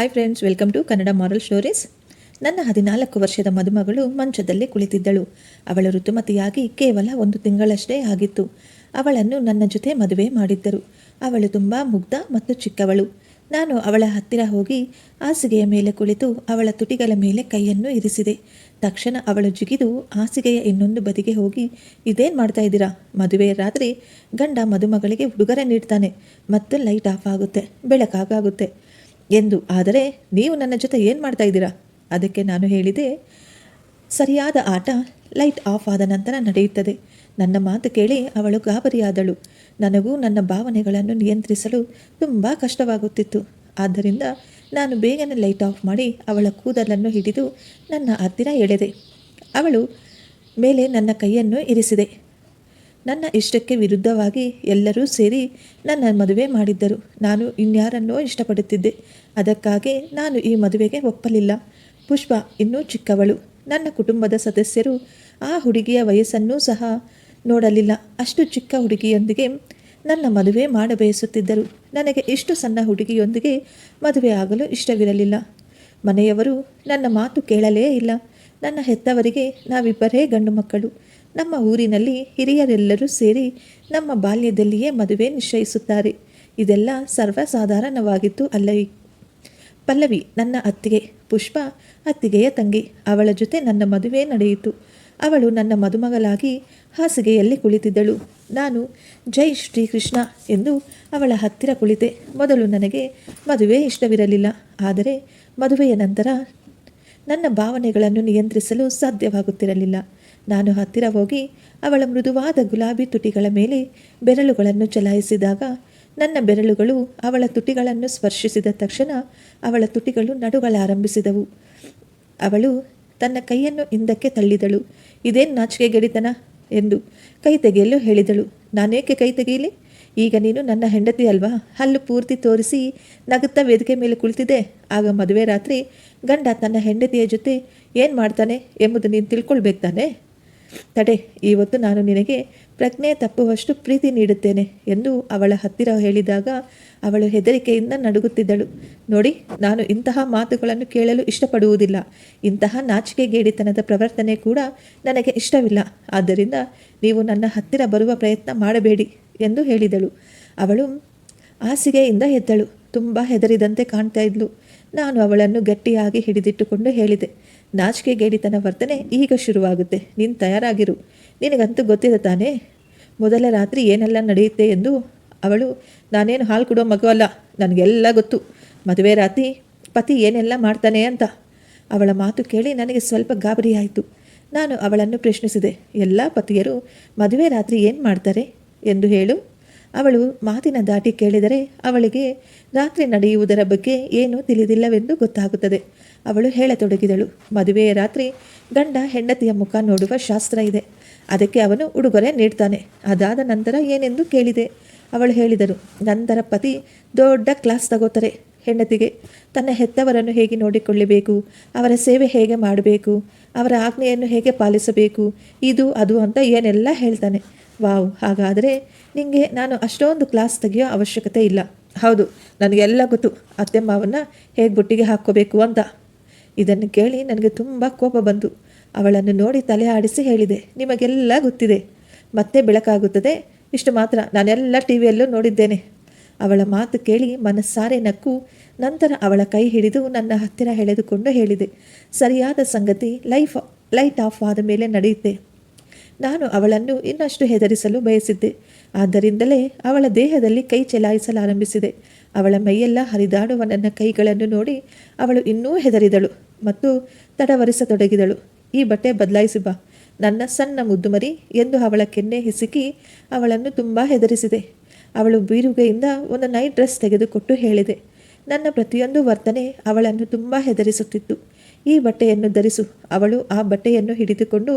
Hi friends welcome to Kannada moral stories ನನ್ನ ಹದಿನಾಲ್ಕು ವರ್ಷದ ಮದುಮಗಳು ಮಂಚದಲ್ಲಿ ಕುಳಿತಿದ್ದಳು. ಅವಳ ಋತುಮತಿಯಾಗಿ ಕೇವಲ ಒಂದು ತಿಂಗಳಷ್ಟೇ ಆಗಿತ್ತು. ಅವಳನ್ನು ನನ್ನ ಜೊತೆ ಮದುವೆ ಮಾಡಿದ್ದರು. ಅವಳು ತುಂಬ ಮುಗ್ಧ ಮತ್ತು ಚಿಕ್ಕವಳು. ನಾನು ಅವಳ ಹತ್ತಿರ ಹೋಗಿ ಹಾಸಿಗೆಯ ಮೇಲೆ ಕುಳಿತು ಅವಳ ತುಟಿಗಳ ಮೇಲೆ ಕೈಯನ್ನು ಇರಿಸಿದೆ. ತಕ್ಷಣ ಅವಳು ಜಿಗಿದು ಹಾಸಿಗೆಯ ಇನ್ನೊಂದು ಬದಿಗೆ ಹೋಗಿ, ಇದೇನು ಮಾಡ್ತಾ ಇದ್ದೀರಾ? ಮದುವೆ ರಾತ್ರಿ ಗಂಡ ಮದುಮಗಳಿಗೆ ಉಡುಗೊರೆ ನೀಡ್ತಾನೆ. ಮತ್ತು ಲೈಟ್ ಆಫ್ ಆಗುತ್ತೆ. ಬೆಳಕಾಗುತ್ತೆ ಎಂದು. ಆದರೆ ನೀವು ನನ್ನ ಜೊತೆ ಏನು ಮಾಡ್ತಾ ಇದ್ದೀರಾ? ಅದಕ್ಕೆ ನಾನು ಹೇಳಿದೆ, ಸರಿಯಾದ ಆಟ ಲೈಟ್ ಆಫ್ ಆದ ನಂತರ ನಡೆಯುತ್ತದೆ. ನನ್ನ ಮಾತು ಕೇಳಿ ಅವಳು ಗಾಬರಿಯಾದಳು. ನನಗೂ ನನ್ನ ಭಾವನೆಗಳನ್ನು ನಿಯಂತ್ರಿಸಲು ತುಂಬ ಕಷ್ಟವಾಗುತ್ತಿತ್ತು. ಆದ್ದರಿಂದ ನಾನು ಬೇಗನೆ ಲೈಟ್ ಆಫ್ ಮಾಡಿ ಅವಳ ಕೂದಲನ್ನು ಹಿಡಿದು ನನ್ನ ಹತ್ತಿರ ಎಳೆದೆ. ಅವಳು ಮೇಲೆ ನನ್ನ ಕೈಯನ್ನು ಇರಿಸಿದೆ. ನನ್ನ ಇಷ್ಟಕ್ಕೆ ವಿರುದ್ಧವಾಗಿ ಎಲ್ಲರೂ ಸೇರಿ ನನ್ನ ಮದುವೆ ಮಾಡಿದ್ದರು. ನಾನು ಇನ್ಯಾರನ್ನೋ ಇಷ್ಟಪಡುತ್ತಿದ್ದೆ. ಅದಕ್ಕಾಗಿ ನಾನು ಈ ಮದುವೆಗೆ ಒಪ್ಪಲಿಲ್ಲ. ಪುಷ್ಪ ಇನ್ನೂ ಚಿಕ್ಕವಳು. ನನ್ನ ಕುಟುಂಬದ ಸದಸ್ಯರು ಆ ಹುಡುಗಿಯ ವಯಸ್ಸನ್ನೂ ಸಹ ನೋಡಲಿಲ್ಲ. ಅಷ್ಟು ಚಿಕ್ಕ ಹುಡುಗಿಯೊಂದಿಗೆ ನನ್ನ ಮದುವೆ ಮಾಡಬಯಸುತ್ತಿದ್ದರು. ನನಗೆ ಇಷ್ಟು ಸಣ್ಣ ಹುಡುಗಿಯೊಂದಿಗೆ ಮದುವೆ ಆಗಲು ಇಷ್ಟವಿರಲಿಲ್ಲ. ಮನೆಯವರು ನನ್ನ ಮಾತು ಕೇಳಲೇ ಇಲ್ಲ. ನನ್ನ ಹೆತ್ತವರಿಗೆ ನಾವಿಬ್ಬರೇ ಗಂಡು ಮಕ್ಕಳು. ನಮ್ಮ ಊರಿನಲ್ಲಿ ಹಿರಿಯರೆಲ್ಲರೂ ಸೇರಿ ನಮ್ಮ ಬಾಲ್ಯದಲ್ಲಿಯೇ ಮದುವೆ ನಿಶ್ಚಯಿಸುತ್ತಾರೆ. ಇದೆಲ್ಲ ಸರ್ವಸಾಧಾರಣವಾಗಿತ್ತು ಅಲ್ಲವಿ? ಪಲ್ಲವಿ, ನನ್ನ ಅತ್ತಿಗೆ. ಪುಷ್ಪ, ಅತ್ತಿಗೆಯ ತಂಗಿ. ಅವಳ ಜೊತೆ ನನ್ನ ಮದುವೆ ನಡೆಯಿತು. ಅವಳು ನನ್ನ ಮದುಮಗಳಾಗಿ ಹಾಸಿಗೆಯಲ್ಲಿ ಕುಳಿತಿದ್ದಳು. ನಾನು, ಜೈ ಶ್ರೀಕೃಷ್ಣ ಎಂದು ಅವಳ ಹತ್ತಿರ ಕುಳಿತೆ. ಮೊದಲು ನನಗೆ ಮದುವೆ ಇಷ್ಟವಿರಲಿಲ್ಲ. ಆದರೆ ಮದುವೆಯ ನಂತರ ನನ್ನ ಭಾವನೆಗಳನ್ನು ನಿಯಂತ್ರಿಸಲು ಸಾಧ್ಯವಾಗುತ್ತಿರಲಿಲ್ಲ. ನಾನು ಹತ್ತಿರ ಹೋಗಿ ಅವಳ ಮೃದುವಾದ ಗುಲಾಬಿ ತುಟಿಗಳ ಮೇಲೆ ಬೆರಳುಗಳನ್ನು ಚಲಾಯಿಸಿದಾಗ ನನ್ನ ಬೆರಳುಗಳು ಅವಳ ತುಟಿಗಳನ್ನು ಸ್ಪರ್ಶಿಸಿದ ತಕ್ಷಣ ಅವಳ ತುಟಿಗಳು ನಡುಗಳಾರಂಭಿಸಿದವು. ಅವಳು ತನ್ನ ಕೈಯನ್ನು ಹಿಂದಕ್ಕೆ ತಳ್ಳಿದಳು. ಇದೇನು ನಾಚಿಕೆ ಗೆಡಿತನ ಎಂದು ಕೈ ತೆಗೆಯಲು ಹೇಳಿದಳು. ನಾನೇಕೆ ಕೈ ತೆಗೆಯಲಿ? ಈಗ ನೀನು ನನ್ನ ಹೆಂಡತಿ ಅಲ್ವಾ? ಹಲ್ಲು ಪೂರ್ತಿ ತೋರಿಸಿ ನಗುತ್ತಾ ವೇದಿಕೆ ಮೇಲೆ ಕುಳಿತಿದೆ. ಆಗ ಮದುವೆ ರಾತ್ರಿ ಗಂಡ ತನ್ನ ಹೆಂಡತಿಯ ಜೊತೆ ಏನು ಮಾಡ್ತಾನೆ ಎಂಬುದು ನೀನು ತಿಳ್ಕೊಳ್ಬೇಕು ತಾನೆ? ತಡೆ ಇವತ್ತು ನಾನು ನಿನಗೆ ಪ್ರಜ್ಞೆ ತಪ್ಪುವಷ್ಟು ಪ್ರೀತಿ ನೀಡುತ್ತೇನೆ ಎಂದು ಅವಳ ಹತ್ತಿರ ಹೇಳಿದಾಗ ಅವಳು ಹೆದರಿಕೆಯಿಂದ ನಡುಗುತ್ತಿದ್ದಳು. ನೋಡಿ, ನಾನು ಇಂತಹ ಮಾತುಗಳನ್ನು ಕೇಳಲು ಇಷ್ಟಪಡುವುದಿಲ್ಲ. ಇಂತಹ ನಾಚಿಕೆಗೇಡಿತನದ ಪ್ರವರ್ತನೆ ಕೂಡ ನನಗೆ ಇಷ್ಟವಿಲ್ಲ. ಆದ್ದರಿಂದ ನೀವು ನನ್ನ ಹತ್ತಿರ ಬರುವ ಪ್ರಯತ್ನ ಮಾಡಬೇಡಿ ಎಂದು ಹೇಳಿದಳು. ಅವಳು ಹಾಸಿಗೆಯಿಂದ ಎದ್ದಳು. ತುಂಬ ಹೆದರಿದಂತೆ ಕಾಣ್ತಾ ಇದ್ಲು. ನಾನು ಅವಳನ್ನು ಗಟ್ಟಿಯಾಗಿ ಹಿಡಿದಿಟ್ಟುಕೊಂಡು ಹೇಳಿದೆ ನಾಚಿಕೆಗೇಡಿತನ ವರ್ತನೆ ಈಗ ಶುರುವಾಗುತ್ತೆ, ನೀನು ತಯಾರಾಗಿರು, ನಿನಗಂತೂ ಗೊತ್ತಿದೆ ತಾನೇ? ಮೊದಲ ರಾತ್ರಿ ಏನೆಲ್ಲ ನಡೆಯುತ್ತೆ ಎಂದು ಅವಳು, ನಾನೇನು ಹಾಲು ಕೊಡೋ ಮಗು ಅಲ್ಲ, ನನಗೆಲ್ಲ ಗೊತ್ತು, ಮದುವೆ ರಾತ್ರಿ ಪತಿ ಏನೆಲ್ಲ ಮಾಡ್ತಾನೆ ಅಂತ. ಅವಳ ಮಾತು ಕೇಳಿ ನನಗೆ ಸ್ವಲ್ಪ ಗಾಬರಿಯಾಯಿತು ನಾನು ಅವಳನ್ನು ಪ್ರಶ್ನಿಸಿದೆ, ಎಲ್ಲ ಪತಿಯರು ಮದುವೆ ರಾತ್ರಿ ಏನು ಮಾಡ್ತಾರೆ? ಎಂದು ಹೇಳು. ಅವಳು ಮಾತಿನ ದಾಟಿ ಕೇಳಿದರೆ ಅವಳಿಗೆ, ರಾತ್ರಿ ನಡೆಯುವುದರ ಬಗ್ಗೆ ಏನೂ ತಿಳಿದಿಲ್ಲವೆಂದು ಗೊತ್ತಾಗುತ್ತದೆ. ಅವಳು ಹೇಳತೊಡಗಿದಳು. ಮದುವೆಯ ರಾತ್ರಿ ಗಂಡ ಹೆಂಡತಿಯ ಮುಖ ನೋಡುವ ಶಾಸ್ತ್ರ ಇದೆ. ಅದಕ್ಕೆ ಅವನು ಉಡುಗೊರೆ ನೀಡ್ತಾನೆ. ಅದಾದ ನಂತರ ಏನೆಂದು ಕೇಳಿದೆ? ಅವಳು ಹೇಳಿದರು ನಂತರ ಪತಿ ದೊಡ್ಡ ಕ್ಲಾಸ್ ತಗೋತಾರೆ. ಹೆಂಡತಿಗೆ ತನ್ನ ಹೆತ್ತವರನ್ನು ಹೇಗೆ ನೋಡಿಕೊಳ್ಳಬೇಕು? ಅವರ ಸೇವೆ ಹೇಗೆ ಮಾಡಬೇಕು? ಅವರ ಆಜ್ಞೆಯನ್ನು ಹೇಗೆ ಪಾಲಿಸಬೇಕು? ಇದು, ಅದು ಅಂತ ಏನೆಲ್ಲ ಹೇಳ್ತಾನೆ. ವಾವ್, ಹಾಗಾದರೆ ನಿಮಗೆ ನಾನು ಅಷ್ಟೊಂದು ಕ್ಲಾಸ್ ತೆಗೆಯೋ ಅವಶ್ಯಕತೆ ಇಲ್ಲ. ಹೌದು, ನನಗೆಲ್ಲ ಗೊತ್ತು. ಅತ್ತೆ ಮಾವನ್ನ ಹೇಗೆ ಬುಟ್ಟಿಗೆ ಹಾಕ್ಕೋಬೇಕು ಅಂತ. ಇದನ್ನು ಕೇಳಿ ನನಗೆ ತುಂಬ ಕೋಪ ಬಂತು ಅವಳನ್ನು ನೋಡಿ ತಲೆ ಆಡಿಸಿ ಹೇಳಿದೆ, ನಿಮಗೆಲ್ಲ ಗೊತ್ತಿದೆ. ಮತ್ತೆ ಬೆಳಕಾಗುತ್ತದೆ. ಇಷ್ಟು ಮಾತ್ರ. ನಾನೆಲ್ಲ ಟಿ ವಿಯಲ್ಲೂ ನೋಡಿದ್ದೇನೆ. ಅವಳ ಮಾತು ಕೇಳಿ ಮನಸ್ಸಾರೆ ನಕ್ಕು. ನಂತರ ಅವಳ ಕೈ ಹಿಡಿದು ನನ್ನ ಹತ್ತಿರ ಎಳೆದುಕೊಂಡು ಹೇಳಿದೆ, ಸರಿಯಾದ ಸಂಗತಿ, ಲೈಫ್, ಲೈಟ್ ಆಫ್ ಆದ ಮೇಲೆ ನಡೆಯುತ್ತೆ. ನಾನು ಅವಳನ್ನು ಇನ್ನಷ್ಟು ಹೆದರಿಸಲು ಬಯಸಿದ್ದೆ. ಆದ್ದರಿಂದಲೇ ಅವಳ ದೇಹದಲ್ಲಿ ಕೈ ಚಲಾಯಿಸಲಾರಂಭಿಸಿದೆ. ಅವಳ ಮೈಯೆಲ್ಲ ಹರಿದಾಡುವ ನನ್ನ ಕೈಗಳನ್ನು ನೋಡಿ ಅವಳು ಇನ್ನೂ ಹೆದರಿದಳು ಮತ್ತು ತಡವರಿಸತೊಡಗಿದಳು. ಈ ಬಟ್ಟೆ ಬದಲಾಯಿಸಿ ಬಾ. ನನ್ನ ಸಣ್ಣ ಮುದ್ದುಮರಿ ಎಂದು ಅವಳ ಕೆನ್ನೆ ಹಿಸುಕಿ ಅವಳನ್ನು ತುಂಬ ಹೆದರಿಸಿದೆ. ಅವಳು ಬೀರುಗೆಯಿಂದ ಒಂದು ನೈಟ್ ಡ್ರೆಸ್ ತೆಗೆದುಕೊಟ್ಟು ಹೇಳಿದೆ. ನನ್ನ ಪ್ರತಿಯೊಂದು ವರ್ತನೆ ಅವಳನ್ನು ತುಂಬ ಹೆದರಿಸುತ್ತಿತ್ತು. ಈ ಬಟ್ಟೆಯನ್ನು ಧರಿಸು. ಅವಳು ಆ ಬಟ್ಟೆಯನ್ನು ಹಿಡಿದುಕೊಂಡು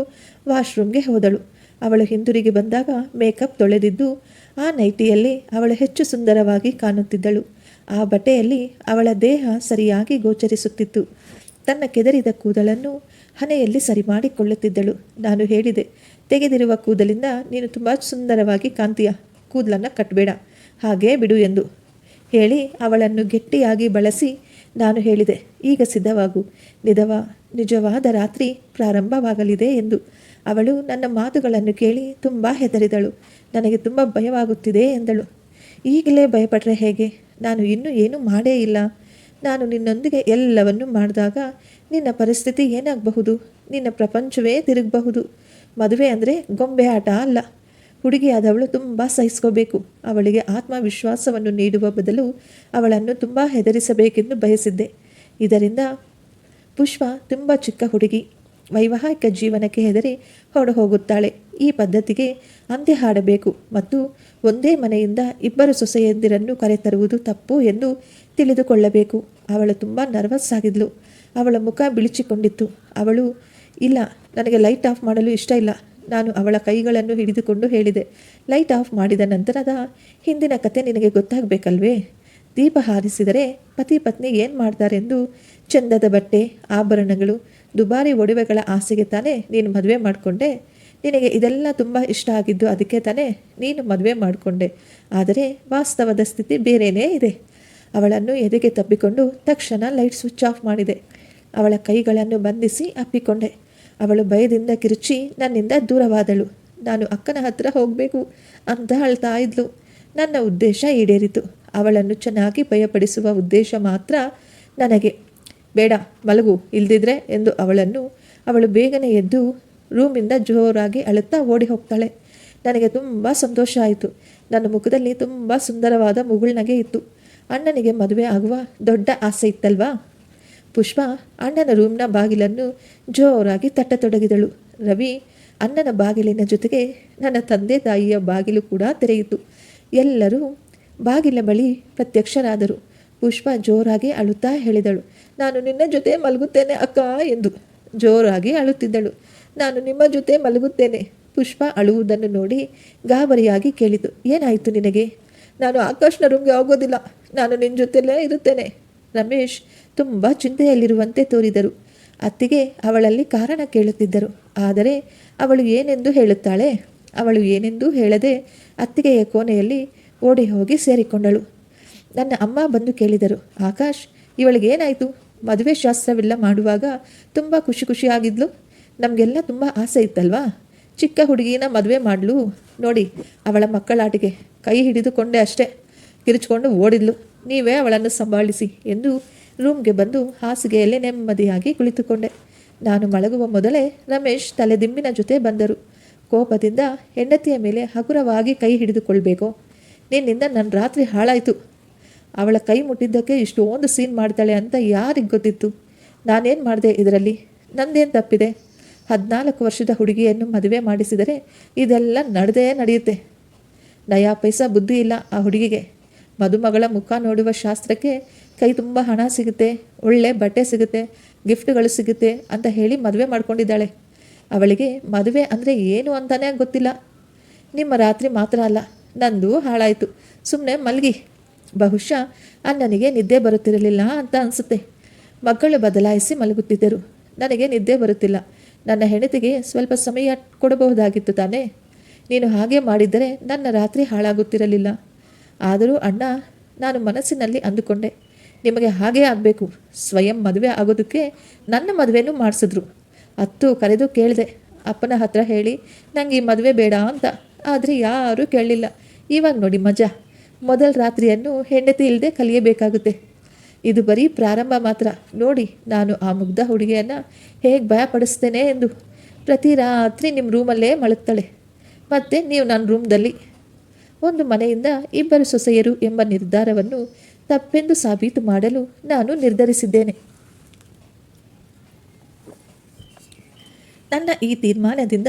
ವಾಶ್ರೂಮ್ಗೆ ಹೋದಳು. ಅವಳು ಹಿಂದಿರುಗಿ ಬಂದಾಗ ಮೇಕಪ್ ತೊಳೆದಿದ್ದು, ಆ ನೈಟಿಯಲ್ಲಿ ಅವಳು ಹೆಚ್ಚು ಸುಂದರವಾಗಿ ಕಾಣುತ್ತಿದ್ದಳು. ಆ ಬಟ್ಟೆಯಲ್ಲಿ ಅವಳ ದೇಹ ಸರಿಯಾಗಿ ಗೋಚರಿಸುತ್ತಿತ್ತು. ತನ್ನ ಕೆದರಿದ ಕೂದಲನ್ನು ಹಣೆಯಲ್ಲಿ ಸರಿ ಮಾಡಿಕೊಳ್ಳುತ್ತಿದ್ದಳು ನಾನು ಹೇಳಿದೆ, ತೆಗೆದಿರುವ ಕೂದಲಿಂದ ನೀನು ತುಂಬ ಸುಂದರವಾಗಿ ಕಾಂತೀಯ ಕೂದಲನ್ನು ಕಟ್ಟಬೇಡ ಹಾಗೇ ಬಿಡು ಎಂದು ಹೇಳಿ ಅವಳನ್ನು ಗಟ್ಟಿಯಾಗಿ ಬಳಸಿ ನಾನು ಹೇಳಿದೆ, ಈಗ ಸಿದ್ಧವಾಗು. ನಿಧವ, ನಿಜವಾದ ರಾತ್ರಿ ಪ್ರಾರಂಭವಾಗಲಿದೆ ಎಂದು. ಅವಳು ನನ್ನ ಮಾತುಗಳನ್ನು ಕೇಳಿ ತುಂಬ ಹೆದರಿದಳು. ನನಗೆ ತುಂಬ ಭಯವಾಗುತ್ತಿದೆ ಎಂದಳು. ಈಗಲೇ ಭಯಪಟ್ಟರೆ ಹೇಗೆ? ನಾನು ಇನ್ನೂ ಏನೂ ಮಾಡೇ ಇಲ್ಲ. ನಾನು ನಿನ್ನೊಂದಿಗೆ ಎಲ್ಲವನ್ನೂ ಮಾಡಿದಾಗ ನಿನ್ನ ಪರಿಸ್ಥಿತಿ ಏನಾಗಬಹುದು? ನಿನ್ನ ಪ್ರಪಂಚವೇ ತಿರುಗಬಹುದು. ಮದುವೆ ಅಂದರೆ ಗೊಂಬೆ ಆಟ ಅಲ್ಲ. ಹುಡುಗಿಯಾದವಳು ತುಂಬ ಸಹಿಸ್ಕೋಬೇಕು. ಅವಳಿಗೆ ಆತ್ಮವಿಶ್ವಾಸವನ್ನು ನೀಡುವ ಬದಲು ಅವಳನ್ನು ತುಂಬ ಹೆದರಿಸಬೇಕೆಂದು ಬಯಸಿದ್ದೆ. ಇದರಿಂದ ಪುಷ್ಪ ತುಂಬ ಚಿಕ್ಕ ಹುಡುಗಿ, ವೈವಾಹಿಕ ಜೀವನಕ್ಕೆ ಹೆದರಿ ಹೊರ ಹೋಗುತ್ತಾಳೆ ಈ ಪದ್ಧತಿಗೆ ಅಂತ್ಯ ಹಾಡಬೇಕು ಮತ್ತು ಒಂದೇ ಮನೆಯಿಂದ ಇಬ್ಬರು ಸೊಸೆಯಂದಿರನ್ನು ಕರೆತರುವುದು ತಪ್ಪು ಎಂದು ತಿಳಿದುಕೊಳ್ಳಬೇಕು. ಅವಳು ತುಂಬ ನರ್ವಸ್ ಆಗಿದ್ಲು. ಅವಳ ಮುಖ ಬಿಳಿಚಿಕೊಂಡಿತ್ತು. ಅವಳು, ಇಲ್ಲ, ನನಗೆ ಲೈಟ್ ಆಫ್ ಮಾಡಲು ಇಷ್ಟ ಇಲ್ಲ. ನಾನು ಅವಳ ಕೈಗಳನ್ನು ಹಿಡಿದುಕೊಂಡು ಹೇಳಿದೆ, ಲೈಟ್ ಆಫ್ ಮಾಡಿದ ನಂತರದ ಹಿಂದಿನ ಕತೆ ನಿನಗೆ ಗೊತ್ತಾಗಬೇಕಲ್ವೇ? ದೀಪ ಹಾರಿಸಿದರೆ ಪತಿ ಪತ್ನಿ ಏನು ಮಾಡ್ತಾರೆಂದು? ಚಂದದ ಬಟ್ಟೆ, ಆಭರಣಗಳು, ದುಬಾರಿ ಒಡವೆಗಳ ಆಸೆಗೆ ತಾನೇ ನೀನು ಮದುವೆ ಮಾಡಿಕೊಂಡೆ? ನಿನಗೆ ಇದೆಲ್ಲ ತುಂಬ ಇಷ್ಟ ಆಗಿದ್ದು ಅದಕ್ಕೆ ತಾನೇ ನೀನು ಮದುವೆ ಮಾಡಿಕೊಂಡೆ. ಆದರೆ ವಾಸ್ತವದ ಸ್ಥಿತಿ ಬೇರೆಯೇ ಇದೆ. ಅವಳನ್ನು ಎದೆಗೆ ತಬ್ಬಿಕೊಂಡು ತಕ್ಷಣ ಲೈಟ್ ಸ್ವಿಚ್ ಆಫ್ ಮಾಡಿದೆ. ಅವಳ ಕೈಗಳನ್ನು ಬಂಧಿಸಿ ಅಪ್ಪಿಕೊಂಡೆ. ಅವಳು ಭಯದಿಂದ ಕಿರುಚಿ ನನ್ನಿಂದ ದೂರವಾದಳು. ನಾನು ಅಕ್ಕನ ಹತ್ರ ಹೋಗಬೇಕು ಅಂತ ಅಳ್ತಾ ಇದ್ಲು. ನನ್ನ ಉದ್ದೇಶ ಈಡೇರಿತು. ಅವಳನ್ನು ಚೆನ್ನಾಗಿ ಭಯಪಡಿಸುವ ಉದ್ದೇಶ ಮಾತ್ರ ನನಗೆ. ಬೇಡ, ಮಲಗು, ಇಲ್ದಿದ್ರೆ ಎಂದು ಅವಳನ್ನು, ಅವಳು ಬೇಗನೆ ಎದ್ದು ರೂಮಿಂದ ಜೋರಾಗಿ ಅಳುತ್ತಾ ಓಡಿ ಹೋಗ್ತಾಳೆ. ನನಗೆ ತುಂಬ ಸಂತೋಷ ಆಯಿತು. ನನ್ನ ಮುಖದಲ್ಲಿ ತುಂಬ ಸುಂದರವಾದ ಮುಗುಳ್ನಗೆ ಇತ್ತು. ಅಣ್ಣನಿಗೆ ಮದುವೆ ಆಗುವ ದೊಡ್ಡ ಆಸೆ ಇತ್ತಲ್ವಾ? ಪುಷ್ಪ ಅಣ್ಣನ ರೂಮ್ನ ಬಾಗಿಲನ್ನು ಜೋರಾಗಿ ತಟ್ಟತೊಡಗಿದಳು. ರವಿ ಅಣ್ಣನ ಬಾಗಿಲಿನ ಜೊತೆಗೆ ನನ್ನ ತಂದೆ ತಾಯಿಯ ಬಾಗಿಲು ಕೂಡ ತೆರೆಯಿತು. ಎಲ್ಲರೂ ಬಾಗಿಲ ಬಳಿ ಪ್ರತ್ಯಕ್ಷರಾದರು. ಪುಷ್ಪ ಜೋರಾಗಿ ಅಳುತ್ತಾ ಹೇಳಿದಳು, ನಾನು ನಿನ್ನ ಜೊತೆ ಮಲಗುತ್ತೇನೆ ಅಕ್ಕ ಎಂದು. ಜೋರಾಗಿ ಅಳುತ್ತಿದ್ದಳು, ನಾನು ನಿಮ್ಮ ಜೊತೆ ಮಲಗುತ್ತೇನೆ ಪುಷ್ಪ ಅಳುವುದನ್ನು ನೋಡಿ ಗಾಬರಿಯಾಗಿ ಕೇಳಿತು, ಏನಾಯಿತು ನಿನಗೆ? ನಾನು ಆಕಾಶ್ನ ರೂಮ್ಗೆ ಹೋಗೋದಿಲ್ಲ. ನಾನು ನಿನ್ನ ಜೊತೆಲೇ ಇರುತ್ತೇನೆ. ರಮೇಶ್ ತುಂಬ ಚಿಂತೆಯಲ್ಲಿರುವಂತೆ ತೋರಿದರು. ಅತ್ತಿಗೆ ಅವಳಲ್ಲಿ ಕಾರಣ ಕೇಳುತ್ತಿದ್ದರು. ಆದರೆ ಅವಳು ಏನೆಂದು ಹೇಳುತ್ತಾಳೆ? ಅವಳು ಏನೆಂದೂ ಹೇಳದೆ ಅತ್ತಿಗೆಯ ಕೋಣೆಯಲ್ಲಿ ಓಡಿ ಹೋಗಿ ಸೇರಿಕೊಂಡಳು. ನನ್ನ ಅಮ್ಮ ಬಂದು ಕೇಳಿದರು. ಆಕಾಶ್ ಇವಳಿಗೇನಾಯಿತು ಮದುವೆ ಶಾಸ್ತ್ರವಿಲ್ಲ ಮಾಡುವಾಗ ತುಂಬ ಖುಷಿ ಖುಷಿಯಾಗಿದ್ಲು ನಮಗೆಲ್ಲ ತುಂಬ ಆಸೆ ಇತ್ತಲ್ವಾ? ಚಿಕ್ಕ ಹುಡುಗಿನ ಮದುವೆ ಮಾಡಲು? ನೋಡಿ, ಅವಳ ಮಕ್ಕಳಾಟಿಗೆ ಕೈ ಹಿಡಿದುಕೊಂಡೆ ಅಷ್ಟೇ. ಕಿರಿಚಿಕೊಂಡು ಓಡಿದ್ಲು. ನೀವೇ ಅವಳನ್ನು ಸಂಭಾಳಿಸಿ ಎಂದು ರೂಮ್ಗೆ ಬಂದು ಹಾಸಿಗೆಯಲ್ಲಿ ನೆಮ್ಮದಿಯಾಗಿ ಕುಳಿತುಕೊಂಡೆ. ನಾನು ಮಲಗುವ ಮೊದಲೇ ರಮೇಶ್ ತಲೆದಿಂಬಿನ ಜೊತೆ ಬಂದರು. ಕೋಪದಿಂದ ಹೆಂಡತಿಯ ಮೇಲೆ ಹಗುರವಾಗಿ ಕೈ ಹಿಡಿದುಕೊಳ್ಬೇಕು? ನಿನ್ನಿಂದ ನನ್ನ ರಾತ್ರಿ ಹಾಳಾಯಿತು. ಅವಳ ಕೈ ಮುಟ್ಟಿದ್ದಕ್ಕೆ ಇಷ್ಟೊಂದು ಸೀನ್ ಮಾಡ್ತಾಳೆ ಅಂತ ಯಾರಿಗೆ ಗೊತ್ತಿತ್ತು? ನಾನೇನು ಮಾಡಿದೆ ಇದರಲ್ಲಿ? ನಂದೇನು ತಪ್ಪಿದೆ? ಹದಿನಾಲ್ಕು ವರ್ಷದ ಹುಡುಗಿಯನ್ನು ಮದುವೆ ಮಾಡಿಸಿದರೆ ಇದೆಲ್ಲ ನಡೆದೇ ನಡೆಯುತ್ತೆ. ನಯಾ ಪೈಸಾ ಬುದ್ಧಿ ಇಲ್ಲ ಆ ಹುಡುಗಿಗೆ. ಮದುಮಗಳ ಮುಖ ನೋಡುವ ಶಾಸ್ತ್ರಕ್ಕೆ ಕೈ ತುಂಬ ಹಣ ಸಿಗುತ್ತೆ, ಒಳ್ಳೆ ಬಟ್ಟೆ ಸಿಗುತ್ತೆ, ಗಿಫ್ಟ್ಗಳು ಸಿಗುತ್ತೆ ಅಂತ ಹೇಳಿ ಮದುವೆ ಮಾಡ್ಕೊಂಡಿದ್ದಾಳೆ. ಅವಳಿಗೆ ಮದುವೆ ಅಂದರೆ ಏನು ಅಂತಾನೆ ಗೊತ್ತಿಲ್ಲ. ನಿಮ್ಮ ರಾತ್ರಿ ಮಾತ್ರ ಅಲ್ಲ, ನಂದು ಹಾಳಾಯಿತು ಸುಮ್ಮನೆ ಮಲಗಿ. ಬಹುಶಃ ಅಣ್ಣನಿಗೆ ನಿದ್ದೆ ಬರುತ್ತಿರಲಿಲ್ಲ ಅಂತ ಅನಿಸುತ್ತೆ. ಮಕ್ಕಳು ಬದಲಾಯಿಸಿ ಮಲಗುತ್ತಿದ್ದರು. ನನಗೆ ನಿದ್ದೆ ಬರುತ್ತಿಲ್ಲ, ನನ್ನ ಹೆಂಡತಿಗೆ ಸ್ವಲ್ಪ ಸಮಯ ಕೊಡಬಹುದಾಗಿತ್ತು ತಾನೇ. ನೀನು ಹಾಗೆ ಮಾಡಿದ್ದರೆ ನನ್ನ ರಾತ್ರಿ ಹಾಳಾಗುತ್ತಿರಲಿಲ್ಲ. ಆದರೂ ಅಣ್ಣ, ನಾನು ಮನಸ್ಸಿನಲ್ಲಿ ಅಂದುಕೊಂಡೆ. ನಿಮಗೆ ಹಾಗೇ ಆಗಬೇಕು. ಸ್ವಯಂ ಮದುವೆ ಆಗೋದಕ್ಕೆ ನನ್ನ ಮದುವೆನೂ ಮಾಡಿಸಿದ್ರು. ಅತ್ತು ಕರೆದು ಕೇಳಿದೆ. ಅಪ್ಪನ ಹತ್ರ ಹೇಳಿ ನನಗೆ ಈ ಮದುವೆ ಬೇಡ ಅಂತ. ಆದರೆ ಯಾರೂ ಕೇಳಲಿಲ್ಲ ಇವಾಗ ನೋಡಿ ಮಜಾ. ಮೊದಲ ರಾತ್ರಿಯನ್ನು ಹೆಂಡತಿ ಇಲ್ಲದೆ ಕಲಿಯಬೇಕಾಗುತ್ತೆ. ಇದು ಬರೀ ಪ್ರಾರಂಭ ಮಾತ್ರ. ನೋಡಿ, ನಾನು ಆ ಮುಗ್ಧ ಹುಡುಗಿಯನ್ನು ಹೇಗೆ ಭಯಪಡಿಸ್ತೇನೆ ಎಂದು. ಪ್ರತಿ ರಾತ್ರಿ ನಿಮ್ಮ ರೂಮಲ್ಲೇ ಮಲಗ್ತಾಳೆ. ಮತ್ತು ನೀವು ನನ್ನ ರೂಮ್ದಲ್ಲಿ ಒಂದು ಮನೆಯಿಂದ ಇಬ್ಬರು ಸೊಸೆಯರು ಎಂಬ ನಿರ್ಧಾರವನ್ನು ತಪ್ಪೆಂದು ಸಾಬೀತು ಮಾಡಲು ನಾನು ನಿರ್ಧರಿಸಿದ್ದೇನೆ. ನನ್ನ ಈ ತೀರ್ಮಾನದಿಂದ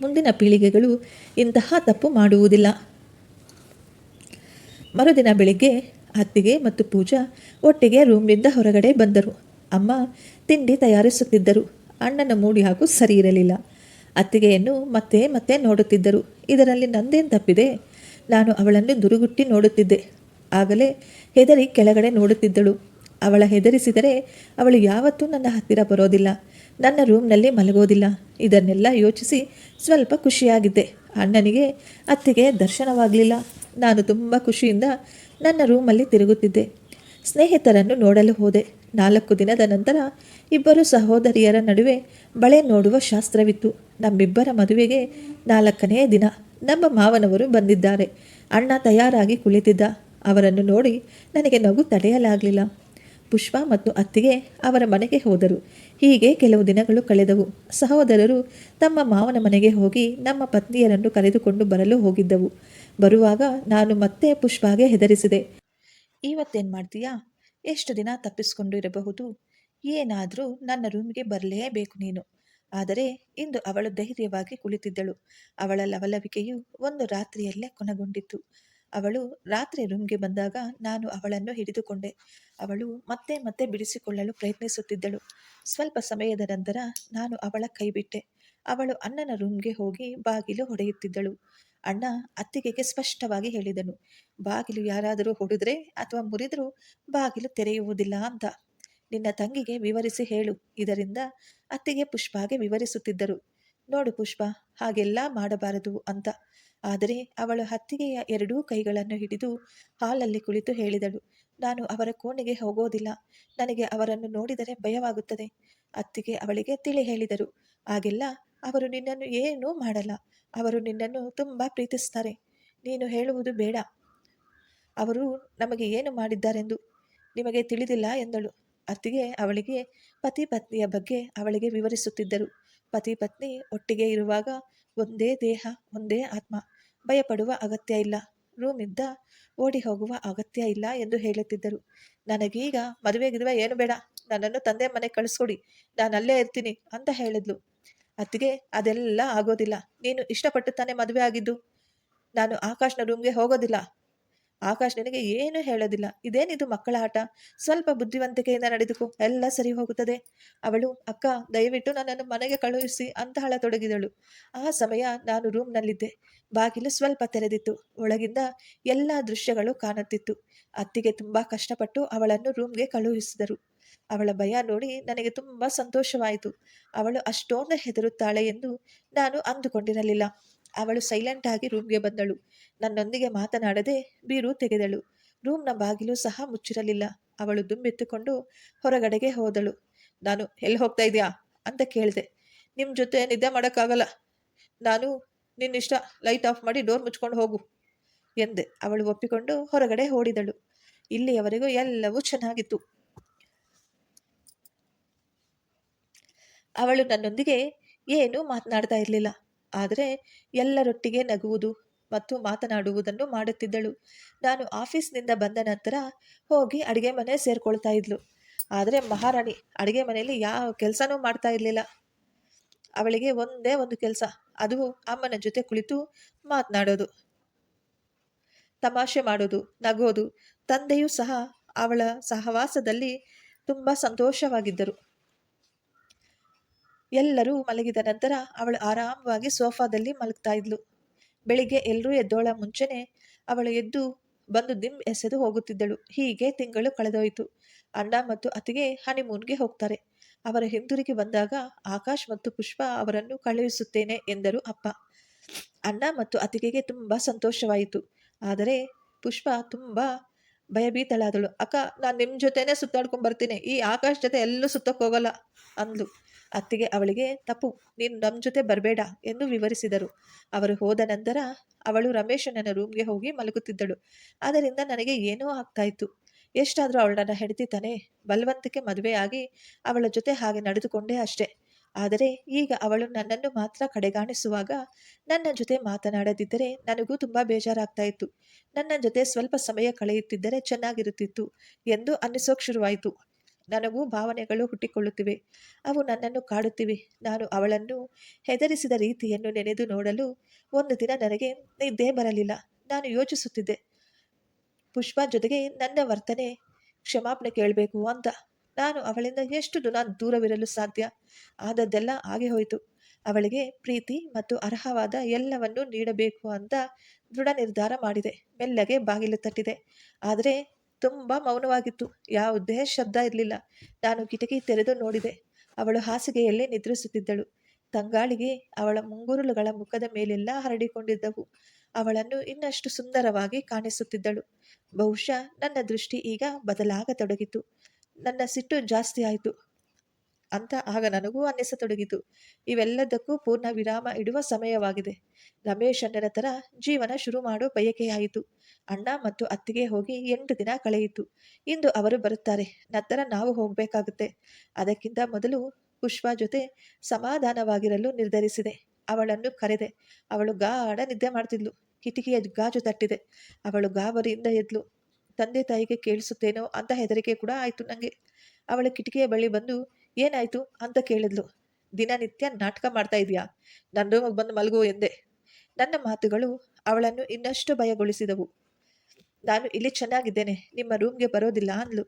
ಮುಂದಿನ ಪೀಳಿಗೆಗಳು ಇಂತಹ ತಪ್ಪು ಮಾಡುವುದಿಲ್ಲ. ಮರುದಿನ ಬೆಳಿಗ್ಗೆ ಅತ್ತಿಗೆ ಮತ್ತು ಪೂಜಾ ಒಟ್ಟಿಗೆ ರೂಮ್ನಿಂದ ಹೊರಗಡೆ ಬಂದರು. ಅಮ್ಮ ತಿಂಡಿ ತಯಾರಿಸುತ್ತಿದ್ದರು. ಅಣ್ಣನ ಮೂಡಿ ಹಾಗೂ ಸರಿ ಇರಲಿಲ್ಲ. ಅತ್ತಿಗೆಯನ್ನು ಮತ್ತೆ ಮತ್ತೆ ನೋಡುತ್ತಿದ್ದರು. ಇದರಲ್ಲಿ ನಂದೇನು ತಪ್ಪಿದೆ? ನಾನು ಅವಳನ್ನು ದುರುಗುಟ್ಟಿ ನೋಡುತ್ತಿದ್ದೆ. ಆಗಲೇ ಹೆದರಿ ಕೆಳಗಡೆ ನೋಡುತ್ತಿದ್ದಳು. ಅವಳ ಹೆದರಿಸಿದರೆ ಅವಳು ಯಾವತ್ತೂ ನನ್ನ ಹತ್ತಿರ ಬರೋದಿಲ್ಲ. ನನ್ನ ರೂಮ್ನಲ್ಲಿ ಮಲಗೋದಿಲ್ಲ. ಇದನ್ನೆಲ್ಲ ಯೋಚಿಸಿ ಸ್ವಲ್ಪ ಖುಷಿಯಾಗಿದ್ದೆ. ಅಣ್ಣನಿಗೆ ಅತ್ತಿಗೆ ದರ್ಶನವಾಗಲಿಲ್ಲ. ನಾನು ತುಂಬ ಖುಷಿಯಿಂದ ನನ್ನ ರೂಮಲ್ಲಿ ತಿರುಗುತ್ತಿದ್ದೆ. ಸ್ನೇಹಿತರನ್ನು ನೋಡಲು ಹೋದೆ. ನಾಲ್ಕು ದಿನದ ನಂತರ ಇಬ್ಬರು ಸಹೋದರಿಯರ ನಡುವೆ ಬಳೆ ನೋಡುವ ಶಾಸ್ತ್ರವಿತ್ತು. ನಮ್ಮಿಬ್ಬರ ಮದುವೆಗೆ ನಾಲ್ಕನೇ ದಿನ ನಮ್ಮ ಮಾವನವರು ಬಂದಿದ್ದಾರೆ. ಅಣ್ಣ ತಯಾರಾಗಿ ಕುಳಿತಿದ್ದ. ಅವರನ್ನು ನೋಡಿ ನನಗೆ ನಗು ತಡೆಯಲಾಗಲಿಲ್ಲ. ಪುಷ್ಪ ಮತ್ತು ಅತ್ತಿಗೆ ಅವರ ಮನೆಗೆ ಹೋದರು. ಹೀಗೆ ಕೆಲವು ದಿನಗಳು ಕಳೆದವು. ಸಹೋದರರು ತಮ್ಮ ಮಾವನ ಮನೆಗೆ ಹೋಗಿ ನಮ್ಮ ಪತ್ನಿಯರನ್ನು ಕರೆದುಕೊಂಡು ಬರಲು ಹೋಗಿದ್ದವು. ಬರುವಾಗ ನಾನು ಮತ್ತೆ ಪುಷ್ಪಾಗೆ ಹೆದರಿಸಿದೆ. ಇವತ್ತೇನು ಮಾಡ್ತೀಯಾ? ಎಷ್ಟು ದಿನ ತಪ್ಪಿಸಿಕೊಂಡು ಇರಬಹುದು? ಏನಾದರೂ ನನ್ನ ರೂಮಿಗೆ ಬರಲೇಬೇಕು ನೀನು. ಆದರೆ ಇಂದು ಅವಳು ಧೈರ್ಯವಾಗಿ ಕುಳಿತಿದ್ದಳು. ಅವಳ ಲವಲವಿಕೆಯು ಒಂದು ರಾತ್ರಿಯಲ್ಲೇ ಕೊನಗೊಂಡಿತು ಅವಳು ರಾತ್ರಿ ರೂಮ್ಗೆ ಬಂದಾಗ ನಾನು ಅವಳನ್ನು ಹಿಡಿದುಕೊಂಡೆ. ಅವಳು ಮತ್ತೆ ಮತ್ತೆ ಬಿಡಿಸಿಕೊಳ್ಳಲು ಪ್ರಯತ್ನಿಸುತ್ತಿದ್ದಳು. ಸ್ವಲ್ಪ ಸಮಯದ ನಂತರ ನಾನು ಅವಳ ಕೈಬಿಟ್ಟೆ. ಅವಳು ಅಣ್ಣನ ರೂಮ್ಗೆ ಹೋಗಿ ಬಾಗಿಲು ಹೊಡೆಯುತ್ತಿದ್ದಳು. ಅಣ್ಣ ಅತ್ತಿಗೆಗೆ ಸ್ಪಷ್ಟವಾಗಿ ಹೇಳಿದನು. ಬಾಗಿಲು ಯಾರಾದರೂ ಹೊಡೆದ್ರೆ ಅಥವಾ ಮುರಿದರೂ ಬಾಗಿಲು ತೆರೆಯುವುದಿಲ್ಲ ಅಂತ. ನಿನ್ನ ತಂಗಿಗೆ ವಿವರಿಸಿ ಹೇಳು. ಇದರಿಂದ ಅತ್ತಿಗೆ ಪುಷ್ಪಾಗೆ ವಿವರಿಸುತ್ತಿದ್ದರು. ನೋಡು ಪುಷ್ಪ, ಹಾಗೆಲ್ಲ ಮಾಡಬಾರದು ಅಂತ. ಆದರೆ ಅವಳು ಅತ್ತಿಗೆಯ ಎರಡೂ ಕೈಗಳನ್ನು ಹಿಡಿದು ಹಾಲಲ್ಲಿ ಕುಳಿತು ಹೇಳಿದಳು. ನಾನು ಅವರ ಕೋಣೆಗೆ ಹೋಗೋದಿಲ್ಲ. ನನಗೆ ಅವರನ್ನು ನೋಡಿದರೆ ಭಯವಾಗುತ್ತದೆ. ಅತ್ತಿಗೆ ಅವಳಿಗೆ ತಿಳಿ ಹೇಳಿದರು. ಆಗೆಲ್ಲ ಅವರು ನಿನ್ನನ್ನು ಏನೂ ಮಾಡಲ್ಲ. ಅವರು ನಿನ್ನನ್ನು ತುಂಬ ಪ್ರೀತಿಸ್ತಾರೆ ನೀನು ಹೇಳುವುದು ಬೇಡ. ಅವರು ನಮಗೆ ಏನು ಮಾಡಿದ್ದಾರೆಂದು ನಿಮಗೆ ತಿಳಿದಿಲ್ಲ ಎಂದಳು. ಅತ್ತಿಗೆ ಅವಳಿಗೆ ಪತಿ ಪತ್ನಿಯ ಬಗ್ಗೆ ಅವಳಿಗೆ ವಿವರಿಸುತ್ತಿದ್ದರು. ಪತಿ ಪತ್ನಿ ಒಟ್ಟಿಗೆ ಇರುವಾಗ ಒಂದೇ ದೇಹ, ಒಂದೇ ಆತ್ಮ. ಭಯಪಡುವ ಅಗತ್ಯ ಇಲ್ಲ. ರೂಮಿಂದ ಓಡಿ ಹೋಗುವ ಅಗತ್ಯ ಇಲ್ಲ ಎಂದು ಹೇಳುತ್ತಿದ್ದರು. ನನಗೀಗ ಮದುವೆ ಗಿದುವೆ ಏನು ಬೇಡ. ನನ್ನನ್ನು ತಂದೆ ಮನೆಗೆ ಕಳಿಸ್ಕೊಡಿ. ನಾನು ಅಲ್ಲೇ ಇರ್ತೀನಿ ಅಂತ ಹೇಳಿದ್ಲು. ಅತ್ತಿಗೆ ಅದೆಲ್ಲ ಆಗೋದಿಲ್ಲ. ನೀನು ಇಷ್ಟಪಟ್ಟು ತಾನೇ ಮದುವೆ ಆಗಿದ್ದು? ನಾನು ಆಕಾಶ್ನ ರೂಮ್ಗೆ ಹೋಗೋದಿಲ್ಲ. ಆಕಾಶ್ ನಿನಗೆ ಏನು ಹೇಳೋದಿಲ್ಲ. ಇದೇನಿದು ಮಕ್ಕಳ ಆಟ? ಸ್ವಲ್ಪ ಬುದ್ಧಿವಂತಿಕೆಯಿಂದ ನಡೆದುಕು. ಎಲ್ಲ ಸರಿ ಹೋಗುತ್ತದೆ. ಅವಳು, ಅಕ್ಕ, ದಯವಿಟ್ಟು ನನ್ನನ್ನು ಮನೆಗೆ ಕಳುಹಿಸಿ ಅಂತಹಳ ತೊಡಗಿದಳು ಆ ಸಮಯ ನಾನು ರೂಮ್ನಲ್ಲಿದ್ದೆ ಬಾಗಿಲು ಸ್ವಲ್ಪ ತೆರೆದಿತ್ತು. ಒಳಗಿಂದ ಎಲ್ಲ ದೃಶ್ಯಗಳು ಕಾಣುತ್ತಿತ್ತು. ಅತ್ತಿಗೆ ತುಂಬಾ ಕಷ್ಟಪಟ್ಟು ಅವಳನ್ನು ರೂಮ್ಗೆ ಕಳುಹಿಸಿದರು. ಅವಳ ಭಯ ನೋಡಿ ನನಗೆ ತುಂಬ ಸಂತೋಷವಾಯಿತು. ಅವಳು ಅಷ್ಟೊಂದು ಹೆದರುತ್ತಾಳೆ ಎಂದು ನಾನು ಅಂದುಕೊಂಡಿರಲಿಲ್ಲ. ಅವಳು ಸೈಲೆಂಟ್ ಆಗಿ ರೂಮ್ಗೆ ಬಂದಳು. ನನ್ನೊಂದಿಗೆ ಮಾತನಾಡದೆ ಬೀರು ತೆಗೆದಳು. ರೂಮ್ನ ಬಾಗಿಲು ಸಹ ಮುಚ್ಚಿರಲಿಲ್ಲ. ಅವಳು ದುಂಬೆತ್ತುಕೊಂಡು ಹೊರಗಡೆಗೆ ಹೋದಳು. ನಾನು ಎಲ್ಲಿ ಹೋಗ್ತಾ ಇದೆಯಾ ಅಂತ ಕೇಳಿದೆ. ನಿಮ್ಮ ಜೊತೆ ನಿದ್ದೆ ಮಾಡೋಕ್ಕಾಗಲ್ಲ. ನಾನು ನಿನ್ನಿಷ್ಟ ಲೈಟ್ ಆಫ್ ಮಾಡಿ ಡೋರ್ ಮುಚ್ಕೊಂಡು ಹೋಗು, ಎಂದೆ. ಅವಳು ಒಪ್ಪಿಕೊಂಡು ಹೊರಗಡೆ ಓಡಿದಳು. ಇಲ್ಲಿಯವರೆಗೂ ಎಲ್ಲವೂ ಚೆನ್ನಾಗಿತ್ತು. ಅವಳು ನನ್ನೊಂದಿಗೆ ಏನೂ ಮಾತನಾಡ್ತಾ ಇರಲಿಲ್ಲ. ಆದರೆ ಎಲ್ಲರೊಟ್ಟಿಗೆ ನಗುವುದು ಮತ್ತು ಮಾತನಾಡುವುದನ್ನು ಮಾಡುತ್ತಿದ್ದಳು. ನಾನು ಆಫೀಸ್ನಿಂದ ಬಂದ ನಂತರ ಹೋಗಿ ಅಡುಗೆ ಮನೆ ಸೇರ್ಕೊಳ್ತಾ ಇದ್ಲು. ಆದರೆ ಮಹಾರಾಣಿ, ಅಡುಗೆ ಮನೆಯಲ್ಲಿ ಯಾವ ಕೆಲಸನೂ ಮಾಡ್ತಾ ಇರಲಿಲ್ಲ. ಅವಳಿಗೆ ಒಂದೇ ಒಂದು ಕೆಲಸ, ಅದು ಅಮ್ಮನ ಜೊತೆ ಕುಳಿತು ಮಾತನಾಡೋದು. ತಮಾಷೆ ಮಾಡೋದು, ನಗೋದು. ತಂದೆಯೂ ಸಹ ಅವಳ ಸಹವಾಸದಲ್ಲಿ ತುಂಬ ಸಂತೋಷವಾಗಿದ್ದರು. ಎಲ್ಲರೂ ಮಲಗಿದ ನಂತರ ಅವಳು ಆರಾಮವಾಗಿ ಸೋಫಾದಲ್ಲಿ ಮಲಗ್ತಾ ಇದ್ಲು. ಬೆಳಿಗ್ಗೆ ಎಲ್ಲರೂ ಎದ್ದೋಳ ಮುಂಚೆನೆ ಅವಳು ಎದ್ದು ಬಂದು ದಿಮ್ ಎಸೆದು ಹೋಗುತ್ತಿದ್ದಳು. ಹೀಗೆ ತಿಂಗಳು ಕಳೆದೋಯಿತು. ಅಣ್ಣ ಮತ್ತು ಅತಿಗೆ ಹನಿಮೂನ್ಗೆ ಹೋಗ್ತಾರೆ. ಅವರ ಹಿಂದಿರುಗಿ ಬಂದಾಗ ಆಕಾಶ್ ಮತ್ತು ಪುಷ್ಪ ಅವರನ್ನು ಕಳುಹಿಸುತ್ತೇನೆ ಎಂದರು ಅಪ್ಪ. ಅಣ್ಣ ಮತ್ತು ಅತಿಗೆಗೆ ತುಂಬ ಸಂತೋಷವಾಯಿತು. ಆದರೆ ಪುಷ್ಪ ತುಂಬ ಭಯಭೀತಳಾದಳು. ಅಕ್ಕ, ನಾನು ನಿಮ್ಮ ಜೊತೆನೇ ಸುತ್ತಾಡ್ಕೊಂಡು ಬರ್ತೀನಿ. ಈ ಆಕಾಶ್ ಜೊತೆ ಎಲ್ಲೂ ಸುತ್ತಕ್ಕೆ ಹೋಗಲ್ಲ ಅಂದ್ಲು. ಅತ್ತಿಗೆ, ಅವಳಿಗೆ, ತಪ್ಪು, ನೀನು ನಮ್ಮ ಜೊತೆ ಬರಬೇಡ ಎಂದು ವಿವರಿಸಿದರು. ಅವರು ಹೋದ ನಂತರ ಅವಳು ರಮೇಶನ ರೂಮ್ಗೆ ಹೋಗಿ ಮಲಗುತ್ತಿದ್ದಳು. ಅದರಿಂದ ನನಗೆ ಏನೋ ಆಗ್ತಾಯಿತ್ತು ಎಷ್ಟಾದರೂ ಅವಳನ್ನ ಹೆಂಡತಿ ತಾನೆ. ಬಲವಂತಕ್ಕೆ ಮದುವೆಯಾಗಿ ಅವಳ ಜೊತೆ ಹಾಗೆ ನಡೆದುಕೊಂಡೆ ಅಷ್ಟೆ. ಆದರೆ ಈಗ ಅವಳು ನನ್ನನ್ನು ಮಾತ್ರ ಕಡೆಗಾಣಿಸುವಾಗ ನನ್ನ ಜೊತೆ ಮಾತನಾಡದಿದ್ದರೆ ನನಗೂ ತುಂಬ ಬೇಜಾರಾಗ್ತಾ ಇತ್ತು. ನನ್ನ ಜೊತೆ ಸ್ವಲ್ಪ ಸಮಯ ಕಳೆಯುತ್ತಿದ್ದರೆ ಚೆನ್ನಾಗಿರುತ್ತಿತ್ತು ಎಂದು ಅನ್ನಿಸೋಕ್ ಶುರುವಾಯಿತು. ನನಗೂ ಭಾವನೆಗಳು ಹುಟ್ಟಿಕೊಳ್ಳುತ್ತಿವೆ. ಅವು ನನ್ನನ್ನು ಕಾಡುತ್ತಿವೆ. ನಾನು ಅವಳನ್ನು ಹೆದರಿಸಿದ ರೀತಿಯನ್ನು ನೆನೆದು ನೋಡಲು ಒಂದು ದಿನ ನನಗೆ ನಿದ್ದೆ ಬರಲಿಲ್ಲ. ನಾನು ಯೋಚಿಸುತ್ತಿದ್ದೆ. ಪುಷ್ಪ ಜೊತೆಗೆ ನನ್ನ ವರ್ತನೆ ಕ್ಷಮಾಪಣೆ ಕೇಳಬೇಕು ಅಂತ. ನಾನು ಅವಳಿಂದ ಎಷ್ಟು ದಿನ ದೂರವಿರಲು ಸಾಧ್ಯ? ಆದದ್ದೆಲ್ಲ ಆಗಿ ಹೋಯಿತು. ಅವಳಿಗೆ ಪ್ರೀತಿ ಮತ್ತು ಅರ್ಹವಾದ ಎಲ್ಲವನ್ನೂ ನೀಡಬೇಕು ಅಂತ ದೃಢ ನಿರ್ಧಾರ ಮಾಡಿದೆ. ಮೆಲ್ಲಗೆ ಬಾಗಿಲು ತಟ್ಟಿದೆ. ಆದರೆ ತುಂಬ ಮೌನವಾಗಿತ್ತು. ಯಾವುದೇ ಶಬ್ದ ಇರಲಿಲ್ಲ. ನಾನು ಕಿಟಕಿ ತೆರೆದು ನೋಡಿದೆ. ಅವಳು ಹಾಸಿಗೆಯಲ್ಲೇ ನಿದ್ರಿಸುತ್ತಿದ್ದಳು. ತಂಗಾಳಿಗೆ ಅವಳ ಮುಂಗುರುಳುಗಳ ಮುಖದ ಮೇಲೆಲ್ಲ ಹರಡಿಕೊಂಡಿದ್ದವು. ಅವಳನ್ನು ಇನ್ನಷ್ಟು ಸುಂದರವಾಗಿ ಕಾಣಿಸುತ್ತಿದ್ದಳು. ಬಹುಶಃ ನನ್ನ ದೃಷ್ಟಿ ಈಗ ಬದಲಾಗತೊಡಗಿತು. ನನ್ನ ಸಿಟ್ಟು ಜಾಸ್ತಿ ಆಯಿತು. ಅಂತ ಆಗ ನನಗೂ ಅನ್ನಿಸತೊಡಗಿತು. ಇವೆಲ್ಲದಕ್ಕೂ ಪೂರ್ಣ ವಿರಾಮ ಇಡುವ ಸಮಯವಾಗಿದೆ. ರಮೇಶ್ ಅಣ್ಣನ ಥರ ಜೀವನ ಶುರು ಮಾಡೋ ಬಯಕೆಯಾಯಿತು. ಅಣ್ಣ ಮತ್ತು ಅತ್ತಿಗೆ ಹೋಗಿ ಎಂಟು ದಿನ ಕಳೆಯಿತು. ಇಂದು ಅವರು ಬರುತ್ತಾರೆ. ನಂತರ ನಾವು ಹೋಗಬೇಕಾಗುತ್ತೆ. ಅದಕ್ಕಿಂತ ಮೊದಲು ಪುಷ್ಪ ಜೊತೆ ಸಮಾಧಾನವಾಗಿರಲು ನಿರ್ಧರಿಸಿದೆ. ಅವಳನ್ನು ಕರೆದೆ. ಅವಳು ಗಾಢ ನಿದ್ದೆ ಮಾಡ್ತಿದ್ಲು. ಕಿಟಕಿಯ ಗಾಜು ತಟ್ಟಿದೆ. ಅವಳು ಗಾಬರಿಯಿಂದ ಎದ್ಲು. ತಂದೆ ತಾಯಿಗೆ ಕೇಳಿಸುತ್ತೇನೋ ಅಂತ ಹೆದರಿಕೆ ಕೂಡ ಆಯಿತು ನನಗೆ ಅವಳು ಕಿಟಕಿಯ ಬಳಿ ಬಂದು ಏನಾಯ್ತು ಅಂತ ಕೇಳಿದ್ಲು. ದಿನನಿತ್ಯ ನಾಟಕ ಮಾಡ್ತಾ ಇದೆಯಾ? ನನ್ನ ರೂಮಿಗೆ ಬಂದು ಮಲಗು ಎಂದೆ. ನನ್ನ ಮಾತುಗಳು ಅವಳನ್ನು ಇನ್ನಷ್ಟು ಭಯಗೊಳಿಸಿದವು. ನಾನು ಇಲ್ಲಿ ಚೆನ್ನಾಗಿದ್ದೇನೆ, ನಿಮ್ಮ ರೂಮ್ಗೆ ಬರೋದಿಲ್ಲ ಅಂದ್ಲು.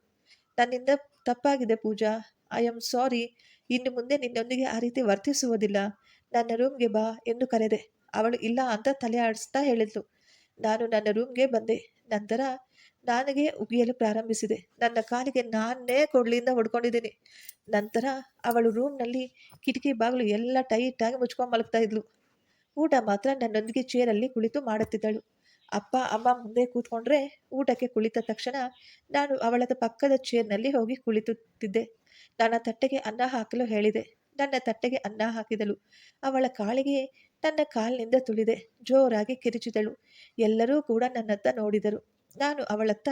ನನ್ನಿಂದ ತಪ್ಪಾಗಿದೆ ಪೂಜಾ. ಐ ಆಮ್ ಸಾರಿ ಇನ್ನು ಮುಂದೆ ನಿನ್ನೊಂದಿಗೆ ಆ ರೀತಿ ವರ್ತಿಸುವುದಿಲ್ಲ. ನನ್ನ ರೂಮ್ಗೆ ಬಾ ಎಂದು ಕರೆದೆ. ಅವಳು ಇಲ್ಲ ಅಂತ ತಲೆ ಆಡಿಸ್ತಾ ಹೇಳಿದ್ಲು. ನಾನು ನನ್ನ ರೂಮ್ಗೆ ಬಂದೆ. ನಂತರ ನನಗೆ ಉಗಿಯಲು ಪ್ರಾರಂಭಿಸಿದೆ. ನನ್ನ ಕಾಲಿಗೆ ನಾನೇ ಕೊಡ್ಲಿಂದ ಹೊಡ್ಕೊಂಡಿದ್ದೀನಿ. ನಂತರ ಅವಳು ರೂಮ್ನಲ್ಲಿ ಕಿಟಕಿ ಬಾಗಿಲು ಎಲ್ಲ ಟೈಟಾಗಿ ಮುಚ್ಕೊಂಡು ಮಲಗ್ತಾ ಇದ್ಲು. ಊಟ ಮಾತ್ರ ನನ್ನೊಂದಿಗೆ ಚೇರಲ್ಲಿ ಕುಳಿತು ಮಾಡುತ್ತಿದ್ದಳು. ಅಪ್ಪ, ಅಮ್ಮ ಮುಂದೆ ಕೂತ್ಕೊಂಡ್ರೆ ಊಟಕ್ಕೆ ಕುಳಿತ ತಕ್ಷಣ ನಾನು ಅವಳ ಪಕ್ಕದ ಚೇರ್ನಲ್ಲಿ ಹೋಗಿ ಕುಳಿತುತ್ತಿದ್ದೆ. ನನ್ನ ತಟ್ಟೆಗೆ ಅನ್ನ ಹಾಕಲು ಹೇಳಿದೆ. ನನ್ನ ತಟ್ಟೆಗೆ ಅನ್ನ ಹಾಕಿದಳು. ಅವಳ ಕಾಲಿಗೆ ನನ್ನ ಕಾಲಿನಿಂದ ತುಳಿದೆ. ಜೋರಾಗಿ ಕಿರಿಚಿದಳು. ಎಲ್ಲರೂ ಕೂಡ ನನ್ನತ್ತ ನೋಡಿದರು. ನಾನು ಅವಳತ್ತ